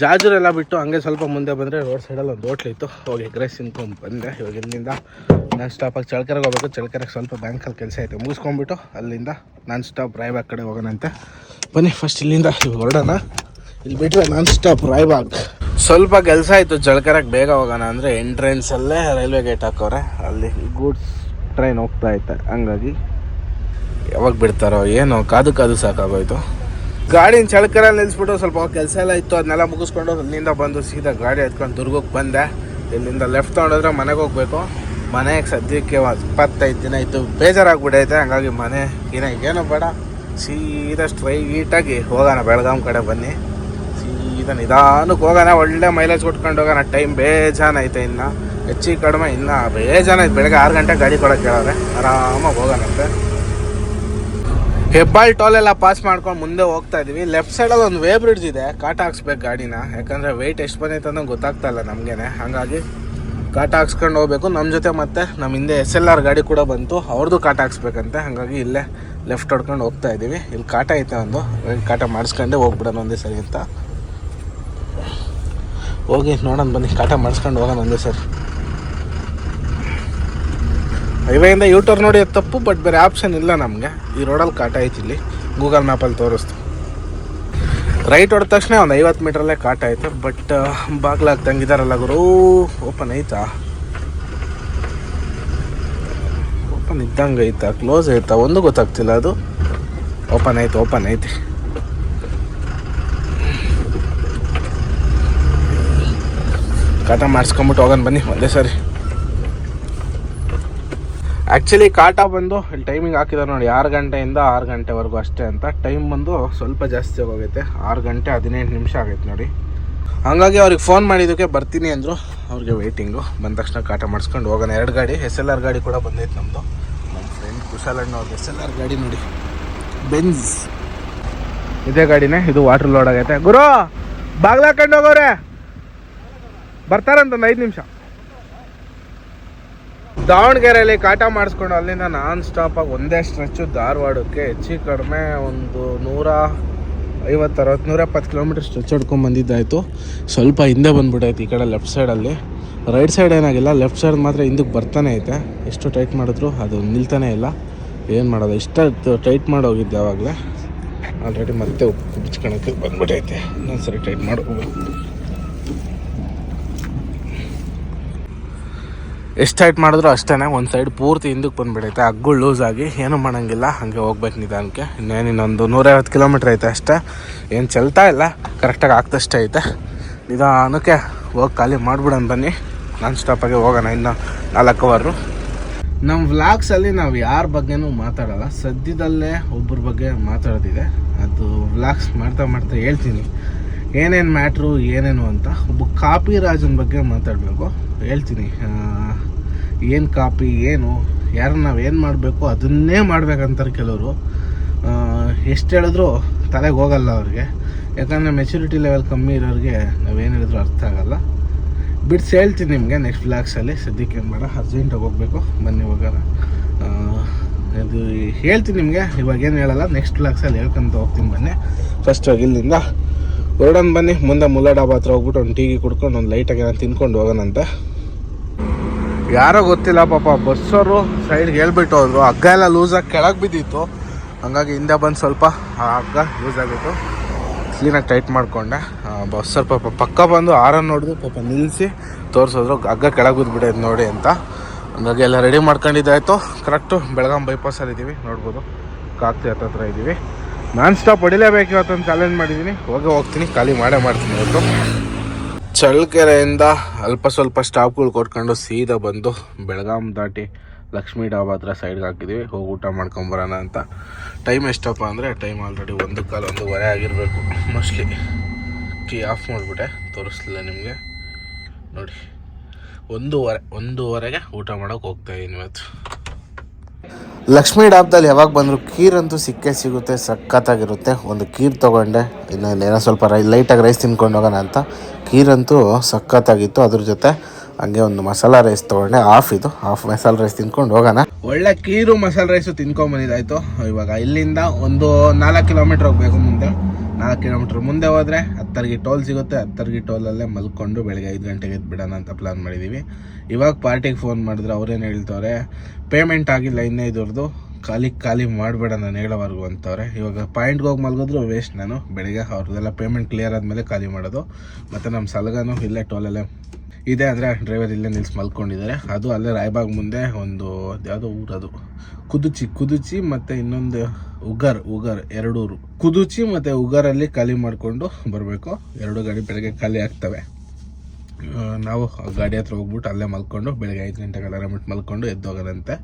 A: ಜಾಜೂರೆಲ್ಲ ಬಿಟ್ಟು ಹಂಗೆ ಸ್ವಲ್ಪ ಮುಂದೆ ಬಂದರೆ ರೋಡ್ ಸೈಡಲ್ಲಿ ಒಂದು ಹೋಟ್ಲ್ ಇತ್ತು. ಹೋಗಿ ಎಗ್ ರೈಸ್ ತಿನ್ಕೊಂಡು ಬಂದೆ. ಇವಾಗ ಇಲ್ಲಿಂದ ನಾನ್ ಸ್ಟಾಪಾಗಿ ಚಳ್ಕೆರೆಗೆ ಹೋಗ್ಬೇಕು. ಚಳ್ಕೆರೆಗೆ ಸ್ವಲ್ಪ ಬ್ಯಾಂಕಲ್ಲಿ ಕೆಲಸ ಐತೆ. ಮುಗಿಸ್ಕೊಂಡ್ಬಿಟ್ಟು ಅಲ್ಲಿಂದ ನಾನ್ ಸ್ಟಾಪ್ ರಾಯ್ಬಾಗ್ ಕಡೆ ಹೋಗೋಣಂತೆ. ಬನ್ನಿ ಫಸ್ಟ್ ಇಲ್ಲಿಂದ ಇವಾಗ ಹೊರಡೋಣ. ಇಲ್ಲಿ ಬಿಟ್ಟರೆ ನಾನ್ ಸ್ಟಾಪ್ ರಾಯ್ಬಾಗ್. ಸ್ವಲ್ಪ ಕೆಲಸ ಆಯಿತು ಜಳಕರಕ್ಕೆ ಬೇಗ ಹೋಗೋಣ ಅಂದರೆ ಎಂಟ್ರೆನ್ಸಲ್ಲೇ ರೈಲ್ವೆ ಗೇಟ್ ಹಾಕೋರೆ. ಅಲ್ಲಿ ಗೂಡ್ಸ್ ಟ್ರೈನ್ ಹೋಗ್ತಾ ಐತೆ. ಹಂಗಾಗಿ ಯಾವಾಗ ಬಿಡ್ತಾರೋ ಏನೋ ಕಾದು ಕಾದು ಸಾಕಾಗೋಯ್ತು. ಗಾಡಿನ ಚಳಕರಲ್ಲಿ ನಿಲ್ಲಿಸ್ಬಿಟ್ಟು ಸ್ವಲ್ಪ ಕೆಲಸ ಎಲ್ಲ ಇತ್ತು, ಅದನ್ನೆಲ್ಲ ಮುಗಿಸ್ಕೊಂಡು ಅಲ್ಲಿಂದ ಬಂದು ಸೀದಾ ಗಾಡಿ ಎತ್ಕೊಂಡು ದುರ್ಗಕ್ಕೆ ಬಂದೆ. ಇಲ್ಲಿಂದ ಲೆಫ್ಟ್ ತೊಗೊಂಡಿದ್ರೆ ಮನೆಗೆ ಹೋಗ್ಬೇಕು. ಮನೆಗೆ ಸದ್ಯಕ್ಕೆ ಇಪ್ಪತ್ತೈದು ದಿನ ಇತ್ತು. ಬೇಜಾರಾಗ್ಬಿಡೈತೆ ಹಂಗಾಗಿ ಮನೆ ಏನ ಏನೋ ಬೇಡ. ಸೀದಾ ಸ್ಟ್ರೈಟಾಗಿ ಹೋಗೋಣ, ಬೆಳಗಾಂ ಕಡೆ ಬನ್ನಿ. ಸೀದಾ ನಿಧಾನಕ್ಕೆ ಹೋಗೋಣ, ಒಳ್ಳೆ ಮೈಲೇಜ್ ಕೊಟ್ಕೊಂಡು ಹೋಗೋಣ. ಟೈಮ್ ಬೇಜಾನ ಐತೆ ಇನ್ನು. ಹೆಚ್ಚಿಗೆ ಕಡಿಮೆ ಇನ್ನೂ ಬೇಜಾನ ಐತೆ ಬೆಳಗ್ಗೆ ಆರು ಗಂಟೆ ಗಾಡಿ ಕೊಡೋಕೆ ಕೇಳೋರೆ ಆರಾಮಾಗಿ ಹೋಗೋಣಂತೆ. ಹೆಬ್ಬಾಳ್ ಟೋಲ್ ಎಲ್ಲ ಪಾಸ್ ಮಾಡ್ಕೊಂಡು ಮುಂದೆ ಹೋಗ್ತಾ ಇದೀವಿ. ಲೆಫ್ಟ್ ಸೈಡಲ್ಲಿ ಒಂದು ವೇ ಬ್ರಿಡ್ಜ್ ಇದೆ. ಕಾಟ ಹಾಕ್ಸ್ಬೇಕು ಗಾಡಿನ. ಯಾಕಂದ್ರೆ ವೆಯ್ಟ್ ಎಷ್ಟು ಬಂದೈತೆ ಅನ್ನೋ ಗೊತ್ತಾಗ್ತಾ ಇಲ್ಲ ನಮಗೇನೆ. ಹಾಗಾಗಿ ಕಾಟ ಹಾಕ್ಸ್ಕೊಂಡು ಹೋಗ್ಬೇಕು. ನಮ್ಮ ಜೊತೆ ಮತ್ತೆ ನಮ್ಮ ಹಿಂದೆ ಎಸ್ ಎಲ್ ಆರ್ ಗಾಡಿ ಕೂಡ ಬಂತು. ಅವ್ರದ್ದು ಕಾಟ ಹಾಕ್ಸ್ಬೇಕಂತೆ. ಹಾಗಾಗಿ ಇಲ್ಲೇ ಲೆಫ್ಟ್ ಹೊಡ್ಕೊಂಡು ಹೋಗ್ತಾ ಇದೀವಿ. ಇಲ್ಲಿ ಕಾಟ ಐತೆ ಒಂದು. ಕಾಟ ಮಾಡಿಸ್ಕೊಂಡೆ ಹೋಗ್ಬಿಡೋಣ ಒಂದೇ ಸರಿ ಅಂತ. ಹೋಗಿ ನೋಡೋಣ ಬನ್ನಿ. ಕಾಟ ಮಾಡಿಸ್ಕೊಂಡು ಹೋಗೋಣ ಒಂದೇ ಸರಿ. ಹೈವೇಯಿಂದ ಯೂ ನೋಡಿ ಅದು ತಪ್ಪು ಬಟ್ ಬೇರೆ ಆಪ್ಷನ್ ಇಲ್ಲ ನಮಗೆ. ಈ ರೋಡಲ್ಲಿ ಕಾಟ ಐತಿ ಇಲ್ಲಿ. ಗೂಗಲ್ ಮ್ಯಾಪಲ್ಲಿ ತೋರಿಸ್ತು. ರೈಟ್ ಹೊಡೆದ ತಕ್ಷಣ ಒಂದು ಐವತ್ತು ಮೀಟ್ರಲ್ಲೇ ಕಾಟ ಆಯಿತು ಬಟ್ ಬಾಗ್ಲಾಗ ತಂಗಿದಾರಲ್ಲ ಗುರು. ಓಪನ್ ಐತಾ? ಓಪನ್ ಇದ್ದಂಗೆ ಐತಾ? ಕ್ಲೋಸ್ ಐತಾ? ಒಂದು ಗೊತ್ತಾಗ್ತಿಲ್ಲ ಅದು. ಓಪನ್ ಐತೆ ಓಪನ್ ಐತಿ. ಕಾಟ ಮಾಡಿಸ್ಕೊಂಬಿಟ್ಟು ಹೋಗೋಣ ಬನ್ನಿ, ಒಂದೇ ಸರಿ. ಆ್ಯಕ್ಚುಲಿ ಕಾಟ ಬಂದು ಇಲ್ಲಿ ಟೈಮಿಂಗ್ ಹಾಕಿದ್ದಾರೆ ನೋಡಿ, ಆರು ಗಂಟೆಯಿಂದ ಆರು ಗಂಟೆವರೆಗೂ ಅಷ್ಟೇ ಅಂತ. ಟೈಮ್ ಬಂದು ಸ್ವಲ್ಪ ಜಾಸ್ತಿ ಆಗೋಗೈತೆ. ಆರು ಗಂಟೆ ಹದಿನೆಂಟು ನಿಮಿಷ ಆಗೈತೆ ನೋಡಿ. ಹಂಗಾಗಿ ಅವ್ರಿಗೆ ಫೋನ್ ಮಾಡಿದ್ದಕ್ಕೆ ಬರ್ತೀನಿ ಅಂದರು. ಅವ್ರಿಗೆ ವೆಯ್ಟಿಂಗು ಬಂದ ತಕ್ಷಣ ಕಾಟ ಮಾಡಿಸ್ಕೊಂಡು ಹೋಗೋಣ. ಎರಡು ಗಾಡಿ ಎಸ್ ಎಲ್ ಆರ್ ಗಾಡಿ ಕೂಡ ಬಂದೈತೆ ನಮ್ಮದು ನಮ್ಮ ಫ್ರೆಂಡ್ ಕುಶಾಲಣ್ಣ ಅವ್ರಿಗೆ ಎಸ್ ಎಲ್ ಆರ್ ಗಾಡಿ ನೋಡಿ. ಬೆನ್ಸ್ ಇದೇ ಗಾಡಿನೇ, ಇದು ವಾಟರ್ ಲೋಡ್ ಆಗೈತೆ. ಗುರು ಬಾಗ್ಲಾಕೊಂಡು ಹೋಗೋರೆ. ಬರ್ತಾರಂತ ಒಂದು ಐದು ನಿಮಿಷ. ದಾವಣಗೆರೆಯಲ್ಲಿ ಕಾಟ ಮಾಡಿಸ್ಕೊಂಡು ಅಲ್ಲಿಂದ ನಾನ್ ಸ್ಟಾಪಾಗಿ ಒಂದೇ ಸ್ಟ್ರೆಚ್ಚು ಧಾರವಾಡಕ್ಕೆ ಹೆಚ್ಚು ಕಡಿಮೆ ಒಂದು ನೂರ ಐವತ್ತು ಅರವತ್ತು ನೂರ ಎಪ್ಪತ್ತು ಕಿಲೋಮೀಟರ್ ಸ್ಟ್ರೆಚ್ ಹೊಡ್ಕೊಂಡು ಬಂದಿದ್ದಾಯಿತು. ಸ್ವಲ್ಪ ಹಿಂದೆ ಬಂದ್ಬಿಟ್ಟೈತೆ ಈ ಕಡೆ ಲೆಫ್ಟ್ ಸೈಡಲ್ಲಿ ರೈಟ್ ಸೈಡ್ ಏನಾಗಿಲ್ಲ ಲೆಫ್ಟ್ ಸೈಡ್ ಮಾತ್ರ ಹಿಂದಕ್ಕೆ ಬರ್ತಾನೆ ಐತೆ. ಎಷ್ಟು ಟೈಟ್ ಮಾಡಿದ್ರು ಅದು ನಿಲ್ತಾನೆ ಇಲ್ಲ. ಏನು ಮಾಡೋದು, ಇಷ್ಟ ಟೈಟ್ ಮಾಡಿ ಹೋಗಿದ್ದೆ ಆವಾಗಲೇ. ಆಲ್ರೆಡಿ ಮತ್ತೆ ಬಿಚ್ಕೊಳಕ್ಕೆ ಬಂದ್ಬಿಟ್ಟೈತೆ ಇನ್ನೊಂದು ಸರಿ ಟೈಟ್ ಮಾಡಿ ಎಷ್ಟು ಟೈಟ್ ಮಾಡಿದ್ರು ಅಷ್ಟೇ ಒಂದು ಸೈಡ್ ಪೂರ್ತಿ ಹಿಂದಕ್ಕೆ ಬಂದುಬಿಡೈತೆ. ಹಗ್ಗಳು ಲೂಸ್ ಆಗಿ ಏನೂ ಮಾಡೋಂಗಿಲ್ಲ, ಹಾಗೆ ಹೋಗ್ಬೇಕು ನಿಧಾನಕ್ಕೆ. ಇನ್ನೇನು ಇನ್ನೊಂದು ನೂರೈವತ್ತು ಕಿಲೋಮೀಟ್ರ್ ಐತೆ ಅಷ್ಟೇ. ಏನು ಚೆಲ್ತಾ ಇಲ್ಲ ಕರೆಕ್ಟಾಗಿ ಆಗ್ತಷ್ಟೇ ಐತೆ. ನಿಧಾನಕ್ಕೆ ಹೋಗಿ ಖಾಲಿ ಮಾಡಿಬಿಡೋಣ ಬನ್ನಿ. ನಾನ್ ಸ್ಟಾಪಾಗೆ ಹೋಗೋಣ ಇನ್ನು ನಾಲ್ಕು ಅವರು ನಮ್ಮ ವ್ಲಾಗ್ಸಲ್ಲಿ ನಾವು ಯಾರ ಬಗ್ಗೆನೂ ಮಾತಾಡಲ್ಲ, ಸದ್ಯದಲ್ಲೇ ಒಬ್ಬರ ಬಗ್ಗೆ ಮಾತಾಡೋದಿದೆ. ಅದು ವ್ಲಾಗ್ಸ್ ಮಾಡ್ತಾ ಮಾಡ್ತಾ ಹೇಳ್ತೀನಿ. ಏನೇನು ಮ್ಯಾಟ್ರು ಏನೇನು ಅಂತ. ಒಬ್ಬ ಕಾಪಿ ರಾಜನ ಬಗ್ಗೆ ಮಾತಾಡಬೇಕು. ಹೇಳ್ತೀನಿ. ಏನು ಕಾಪಿ, ಏನು, ಯಾರನ್ನ ನಾವು ಏನು ಮಾಡಬೇಕು ಅದನ್ನೇ ಮಾಡ್ಬೇಕಂತಾರೆ ಕೆಲವರು. ಎಷ್ಟು ಹೇಳಿದ್ರು ತಲೆಗೆ ಹೋಗಲ್ಲ ಅವ್ರಿಗೆ. ಯಾಕಂದರೆ ಮೆಚುರಿಟಿ ಲೆವೆಲ್ ಕಮ್ಮಿ ಇರೋರಿಗೆ ನಾವೇನು ಹೇಳಿದ್ರು ಅರ್ಥ ಆಗಲ್ಲ. ಬಿಟ್ಸ್ ಹೇಳ್ತೀನಿ ನಿಮಗೆ ನೆಕ್ಸ್ಟ್ ವ್ಲಾಗ್ಸಲ್ಲಿ ಸದ್ಯಕ್ಕೆ ಏನು ಅರ್ಜೆಂಟಾಗಿ ಹೋಗಬೇಕು. ಬನ್ನಿ ಹೋಗೋಣ. ಇದು ಹೇಳ್ತೀನಿ ನಿಮಗೆ, ಇವಾಗ ಏನು ಹೇಳಲ್ಲ. ನೆಕ್ಸ್ಟ್ ವ್ಲಾಗ್ಸಲ್ಲಿ ಹೇಳ್ಕೊಂತ ಹೋಗ್ತೀನಿ ಬನ್ನಿ. ಫಸ್ಟ್ ಇಲ್ಲಿಂದ ಹೊರಡೋಣ ಬನ್ನಿ. ಮುಂದೆ ಮುಲ್ಲಾ ಡಾಬಾ ಹತ್ರ ಹೋಗ್ಬಿಟ್ಟು ಒಂದು ಟೀ ಕುಡ್ಕೊಂಡು ಒಂದು ಲೈಟಾಗಿ ನಾನು ತಿನ್ಕೊಂಡು ಹೋಗೋಣಂತೆ. ಯಾರೋ ಗೊತ್ತಿಲ್ಲ ಪಾಪ, ಬಸ್ಸವರು ಸೈಡ್ಗೆ ಹೇಳ್ಬಿಟ್ಟು ಹೋದ್ರು. ಹಗ್ಗ ಎಲ್ಲ ಲೂಸಾಗಿ ಕೆಳಗೆ ಬಿದ್ದಿತ್ತು. ಹಂಗಾಗಿ ಹಿಂದೆ ಬಂದು ಸ್ವಲ್ಪ ಆ ಹಗ್ಗ ಲೂಸ್ ಆಗಿತ್ತು. ಕ್ಲೀನಾಗಿ ಟೈಟ್ ಮಾಡಿಕೊಂಡೆ. ಬಸ್ಸರ್ ಪಾಪ, ಪಕ್ಕ ಬಂದು ಆರನ್ ನೋಡಿದ್ರು ಪಾಪ ನಿಲ್ಲಿಸಿ ತೋರಿಸಿದ್ರು. ಹಗ್ಗ ಕೆಳಗೆ ಬಿದ್ದುಬಿಡೈತೆ ನೋಡಿ ಅಂತ. ಹಂಗಾಗಿ ಎಲ್ಲ ರೆಡಿ ಮಾಡ್ಕೊಂಡಿದ್ದಾಯ್ತು ಕರೆಕ್ಟು ಬೆಳಗಾಂ ಬೈಪಾಸಲ್ಲಿ ಇದ್ದೀವಿ ನೋಡ್ಬೋದು. ಕಾಕ್ತಿ ಹತ್ತತ್ರ ಇದ್ದೀವಿ ನಾನ್ ಸ್ಟಾಪ್ ಹೊಡಿಲೇಬೇಕು ಇವತ್ತೊಂದು ಚಾಲೆಂಜ್ ಮಾಡಿದ್ದೀನಿ ಹೋಗಿ ಹೋಗ್ತೀನಿ, ಖಾಲಿ ಮಾಡೇ ಮಾಡ್ತೀನಿ ಇವತ್ತು. ಚಳ್ಳಕೆರೆಯಿಂದ ಅಲ್ಪ ಸ್ವಲ್ಪ ಸ್ಟಾಪ್ಗಳು ಕೊಟ್ಕೊಂಡು ಸೀದಾ ಬಂದು ಬೆಳಗಾಂ ದಾಟಿ ಲಕ್ಷ್ಮೀ ಡಾಬಾ ಹತ್ರ ಸೈಡ್ಗೆ ಹಾಕಿದ್ದೀವಿ ಹೋಗಿ ಊಟ ಮಾಡ್ಕೊಂಬರೋಣ ಅಂತ. ಟೈಮ್ ಎಷ್ಟಪ್ಪ ಅಂದರೆ ಟೈಮ್ ಆಲ್ರೆಡಿ ಒಂದು ಕಾಲ, ಒಂದೂವರೆ ಆಗಿರಬೇಕು. ಮೋಸ್ಟ್ಲಿ ಕೀ ಆಫ್ ಮಾಡಿಬಿಟ್ಟೆ. ತೋರಿಸ್ಲಿಲ್ಲ ನಿಮಗೆ. ನೋಡಿ. ಒಂದೂವರೆ, ಒಂದೂವರೆಗೆ ಊಟ ಮಾಡೋಕೆ ಹೋಗ್ತಾ ಇದ್ದೀನಿ ಇವತ್ತು. ಲಕ್ಷ್ಮೀ ಡಾಬ್ದಲ್ಲಿ ಯಾವಾಗ ಬಂದರೂ ಕೀರಂತೂ ಸಿಕ್ಕೇ ಸಿಗುತ್ತೆ, ಸಖತ್ತಾಗಿರುತ್ತೆ. ಒಂದು ಕೀರ್ ತೊಗೊಂಡೆ. ಇನ್ನೇನೋ ಸ್ವಲ್ಪ ರೈ ಲೈಟಾಗಿ ರೈಸ್ ತಿನ್ಕೊಂಡು ಹೋಗೋಣ ಅಂತ. ಕೀರಂತೂ ಸಖತ್ತಾಗಿತ್ತು. ಅದ್ರ ಜೊತೆ ಹಂಗೆ ಒಂದು ಮಸಾಲಾ ರೈಸ್ ತೊಗೊಂಡೆ. ಹಾಫ್ ಇದು. ಹಾಫ್ ಮಸಾಲಾ ರೈಸ್ ತಿನ್ಕೊಂಡು ಹೋಗೋಣ. ಒಳ್ಳೆ ಕೀರು ಮಸಾಲಾ ರೈಸು ತಿನ್ಕೊಂಡು ಬಂದಿದ್ದಾಯಿತು. ಇವಾಗ ಇಲ್ಲಿಂದ ಒಂದು ನಾಲ್ಕು ಕಿಲೋಮೀಟ್ರ್ ಹೋಗಬೇಕು ಮುಂದೆ. ನಾಲ್ಕು ಕಿಲೋಮೀಟ್ರ್ ಮುಂದೆ ಹೋದರೆ ಹತ್ತರಿಗೆ ಟೋಲ್ ಸಿಗುತ್ತೆ. ಹತ್ತರ್ಗಿ ಟೋಲಲ್ಲೇ ಮಲ್ಕೊಂಡು ಬೆಳಗ್ಗೆ ಐದು ಗಂಟೆಗೆ ಎದ್ದು ಬಿಡೋಣ ಅಂತ ಪ್ಲಾನ್ ಮಾಡಿದ್ದೀವಿ ಇವಾಗ ಪಾರ್ಟಿಗೆ ಫೋನ್ ಮಾಡಿದ್ರೆ ಅವ್ರೇನು ಹೇಳ್ತವ್ರೆ ಪೇಮೆಂಟ್ ಆಗಿಲ್ಲ ಇನ್ನೈದೂರ್ದು ಖಾಲಿ ಖಾಲಿ ಮಾಡಬೇಡ ನಾನು ಹೇಳೋವರೆಗೂ ಅಂತವ್ರೆ. ಇವಾಗ ಪಾಯಿಂಟ್ಗೆ ಹೋಗಿ ಮಲಗಿದ್ರು ವೇಸ್ಟ್ ನಾನು ಬೆಳಿಗ್ಗೆ ಅವ್ರದ್ದೆಲ್ಲ ಪೇಮೆಂಟ್ ಕ್ಲಿಯರ್ ಆದಮೇಲೆ ಖಾಲಿ ಮಾಡೋದು. ಮತ್ತು ನಮ್ಮ ಸಲಗನು ಇಲ್ಲೇ ಟೋಲಲ್ಲೇ ಇದೆ ಅಂದರೆ ಡ್ರೈವರ್ ಇಲ್ಲೇ ನಿಲ್ಸಿ ಮಲ್ಕೊಂಡಿದ್ದಾರೆ. ಅದು ಅಲ್ಲೇ ರಾಯಬಾಗ್ ಮುಂದೆ ಒಂದು ಯಾವುದೋ ಊರದು ಕುದುಚಿ ಕುದುಚಿ ಮತ್ತು ಇನ್ನೊಂದು ಉಗರ್ ಉಗರ್ ಎರಡೂರು ಕುದುಚಿ ಮತ್ತು ಉಗರಲ್ಲಿ ಖಾಲಿ ಮಾಡಿಕೊಂಡು ಬರಬೇಕು. ಎರಡು ಗಾಡಿ ಬೆಳಗ್ಗೆ ಖಾಲಿ ಆಗ್ತವೆ. ನಾವು ಗಾಡಿ ಹತ್ರ ಹೋಗ್ಬಿಟ್ಟು ಅಲ್ಲೇ ಮಲ್ಕೊಂಡು ಬೆಳಗ್ಗೆ ಐದು ಗಂಟೆಗಳ ಅಲಾರಾಮ್ ಮಲ್ಕೊಂಡು ಎದ್ದೋಗೋದಂತೆ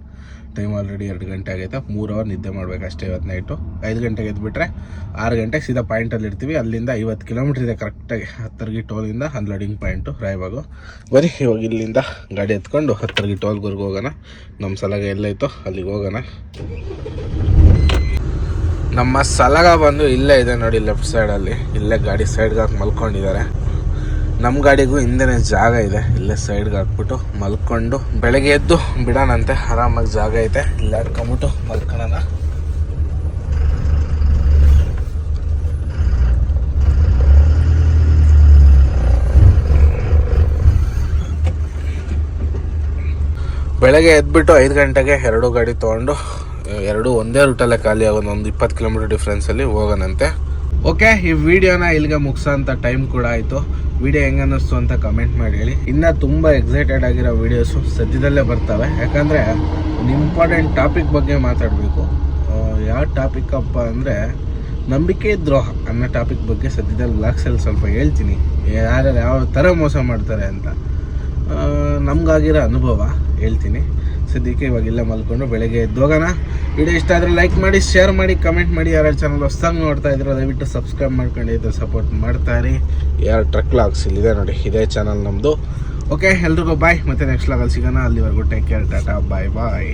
A: ಟೈಮ್ ಆಲ್ರೆಡಿ ಎರಡು ಗಂಟೆ ಆಗೈತೆ. ಮೂರು ಅವರ್ ನಿದ್ದೆ ಮಾಡಬೇಕಷ್ಟೇ ಇವತ್ತು ನೈಟು ಐದು ಗಂಟೆಗೆ ಎದ್ಬಿಟ್ರೆ ಆರು ಗಂಟೆಗೆ ಸೀದಾ ಪಾಯಿಂಟಲ್ಲಿ ಇರ್ತೀವಿ. ಅಲ್ಲಿಂದ ಐವತ್ತು ಕಿಲೋಮೀಟ್ರ್ ಇದೆ ಕರೆಕ್ಟಾಗಿ ಹತ್ತರ್ಗಿ ಟೋಲಿಂದ ಅನ್ಲೋಡಿಂಗ್ ಪಾಯಿಂಟು ರಾಯಬಾಗು ಬರೀ ಇವಾಗ ಇಲ್ಲಿಂದ ಗಾಡಿ ಎತ್ಕೊಂಡು ಹತ್ತರ್ಗಿ ಟೋಲ್ವರೆಗೂ ಹೋಗೋಣ. ನಮ್ಮ ಸಲಗ ಎಲ್ಲೈತೋ ಅಲ್ಲಿಗೆ ಹೋಗೋಣ. ನಮ್ಮ ಸಲಗ ಬಂದು ಇಲ್ಲೇ ಇದೆ ನೋಡಿ ಲೆಫ್ಟ್ ಸೈಡಲ್ಲಿ ಇಲ್ಲೇ ಗಾಡಿ ಸೈಡ್ಗೆ ಹಾಕಿ ಮಲ್ಕೊಂಡಿದ್ದಾರೆ. ನಮ್ಮ ಗಾಡಿಗೂ ಹಿಂದೆನೇ ಜಾಗ ಇದೆ. ಇಲ್ಲೇ ಸೈಡ್ಗೆ ಹಾಕ್ಬಿಟ್ಟು ಮಲ್ಕೊಂಡು ಬೆಳಗ್ಗೆ ಎದ್ದು ಬಿಡೋಣಂತೆ. ಆರಾಮಾಗಿ ಜಾಗ ಐತೆ. ಇಲ್ಲಿ ಹಾಕೊಂಬಿಟ್ಟು ಮಲ್ಕೊಳ್ಳೋಣ ಬೆಳಗ್ಗೆ ಎದ್ಬಿಟ್ಟು ಐದು ಗಂಟೆಗೆ ಎರಡು ಗಾಡಿ ತೊಗೊಂಡು, ಎರಡು ಒಂದೇ ರೂಟಲ್ಲೇ ಖಾಲಿ ಆಗೋದು ಒಂದು ಇಪ್ಪತ್ತು ಕಿಲೋಮೀಟರ್ ಡಿಫ್ರೆನ್ಸಲ್ಲಿ ಹೋಗೋಣಂತೆ. ಓಕೆ ಈ ವಿಡಿಯೋನ ಇಲ್ಲಿಗೆ ಮುಗಿಸೋಂಥ ಟೈಮ್ ಕೂಡ ಆಯಿತು. ವಿಡಿಯೋ ಹೆಂಗೆ ಅನ್ನಿಸ್ತು ಅಂತ ಕಮೆಂಟ್ ಮಾಡಿ ಹೇಳಿ. ಇನ್ನೂ ತುಂಬ ಎಕ್ಸೈಟೆಡ್ ಆಗಿರೋ ವೀಡಿಯೋಸು ಸದ್ಯದಲ್ಲೇ ಬರ್ತವೆ. ಯಾಕಂದರೆ ಒಂದು ಇಂಪಾರ್ಟೆಂಟ್ ಟಾಪಿಕ್ ಬಗ್ಗೆ ಮಾತಾಡಬೇಕು. ಯಾವ ಟಾಪಿಕ್ ಅಪ್ಪ ಅಂದರೆ ನಂಬಿಕೆ ದ್ರೋಹ ಅನ್ನೋ ಟಾಪಿಕ್ ಬಗ್ಗೆ ಸದ್ಯದಲ್ಲಿ ಬ್ಲಾಗ್ಸಲ್ಲಿ ಸ್ವಲ್ಪ ಹೇಳ್ತೀನಿ. ಯಾರ್ಯಾರು ಯಾವ ಥರ ಮೋಸ ಮಾಡ್ತಾರೆ ಅಂತ. ನಮ್ಗಾಗಿರೋ ಅನುಭವ ಹೇಳ್ತೀನಿ. ಸದ್ಯಕ್ಕೆ ಇವಾಗ ಇಲ್ಲೇ ಮಲ್ಕೊಂಡು ಬೆಳಗ್ಗೆ ಎದ್ದೋಗೋಣ ವಿಡಿಯೋ ಇಷ್ಟ ಆದರೆ ಲೈಕ್ ಮಾಡಿ ಶೇರ್ ಮಾಡಿ ಕಮೆಂಟ್ ಮಾಡಿ. ಯಾರ್ಯಾರು ಚಾನಲ್ ಹೊಸ್ದಾಗಿ ನೋಡ್ತಾ ಇದ್ರು ದಯವಿಟ್ಟು ಸಬ್ಸ್ಕ್ರೈಬ್ ಮಾಡ್ಕೊಂಡು ಇದ್ರೆ ಸಪೋರ್ಟ್ ಮಾಡ್ತಾ ಇರಿ ಯಾರು ಟ್ರಕ್ ಲಾಗ್ಸ್ ಇಲ್ಲಿದೆ ನೋಡಿ, ಇದೇ ಚಾನಲ್ ನಮ್ಮದು ಓಕೆ ಎಲ್ರಿಗೂ ಬಾಯ್ ಮತ್ತೆ ನೆಕ್ಸ್ಟ್ ಲಾಗಲ್ಲಿ ಸಿಗೋಣ. ಅಲ್ಲಿವರೆಗೂ take care tata bye bye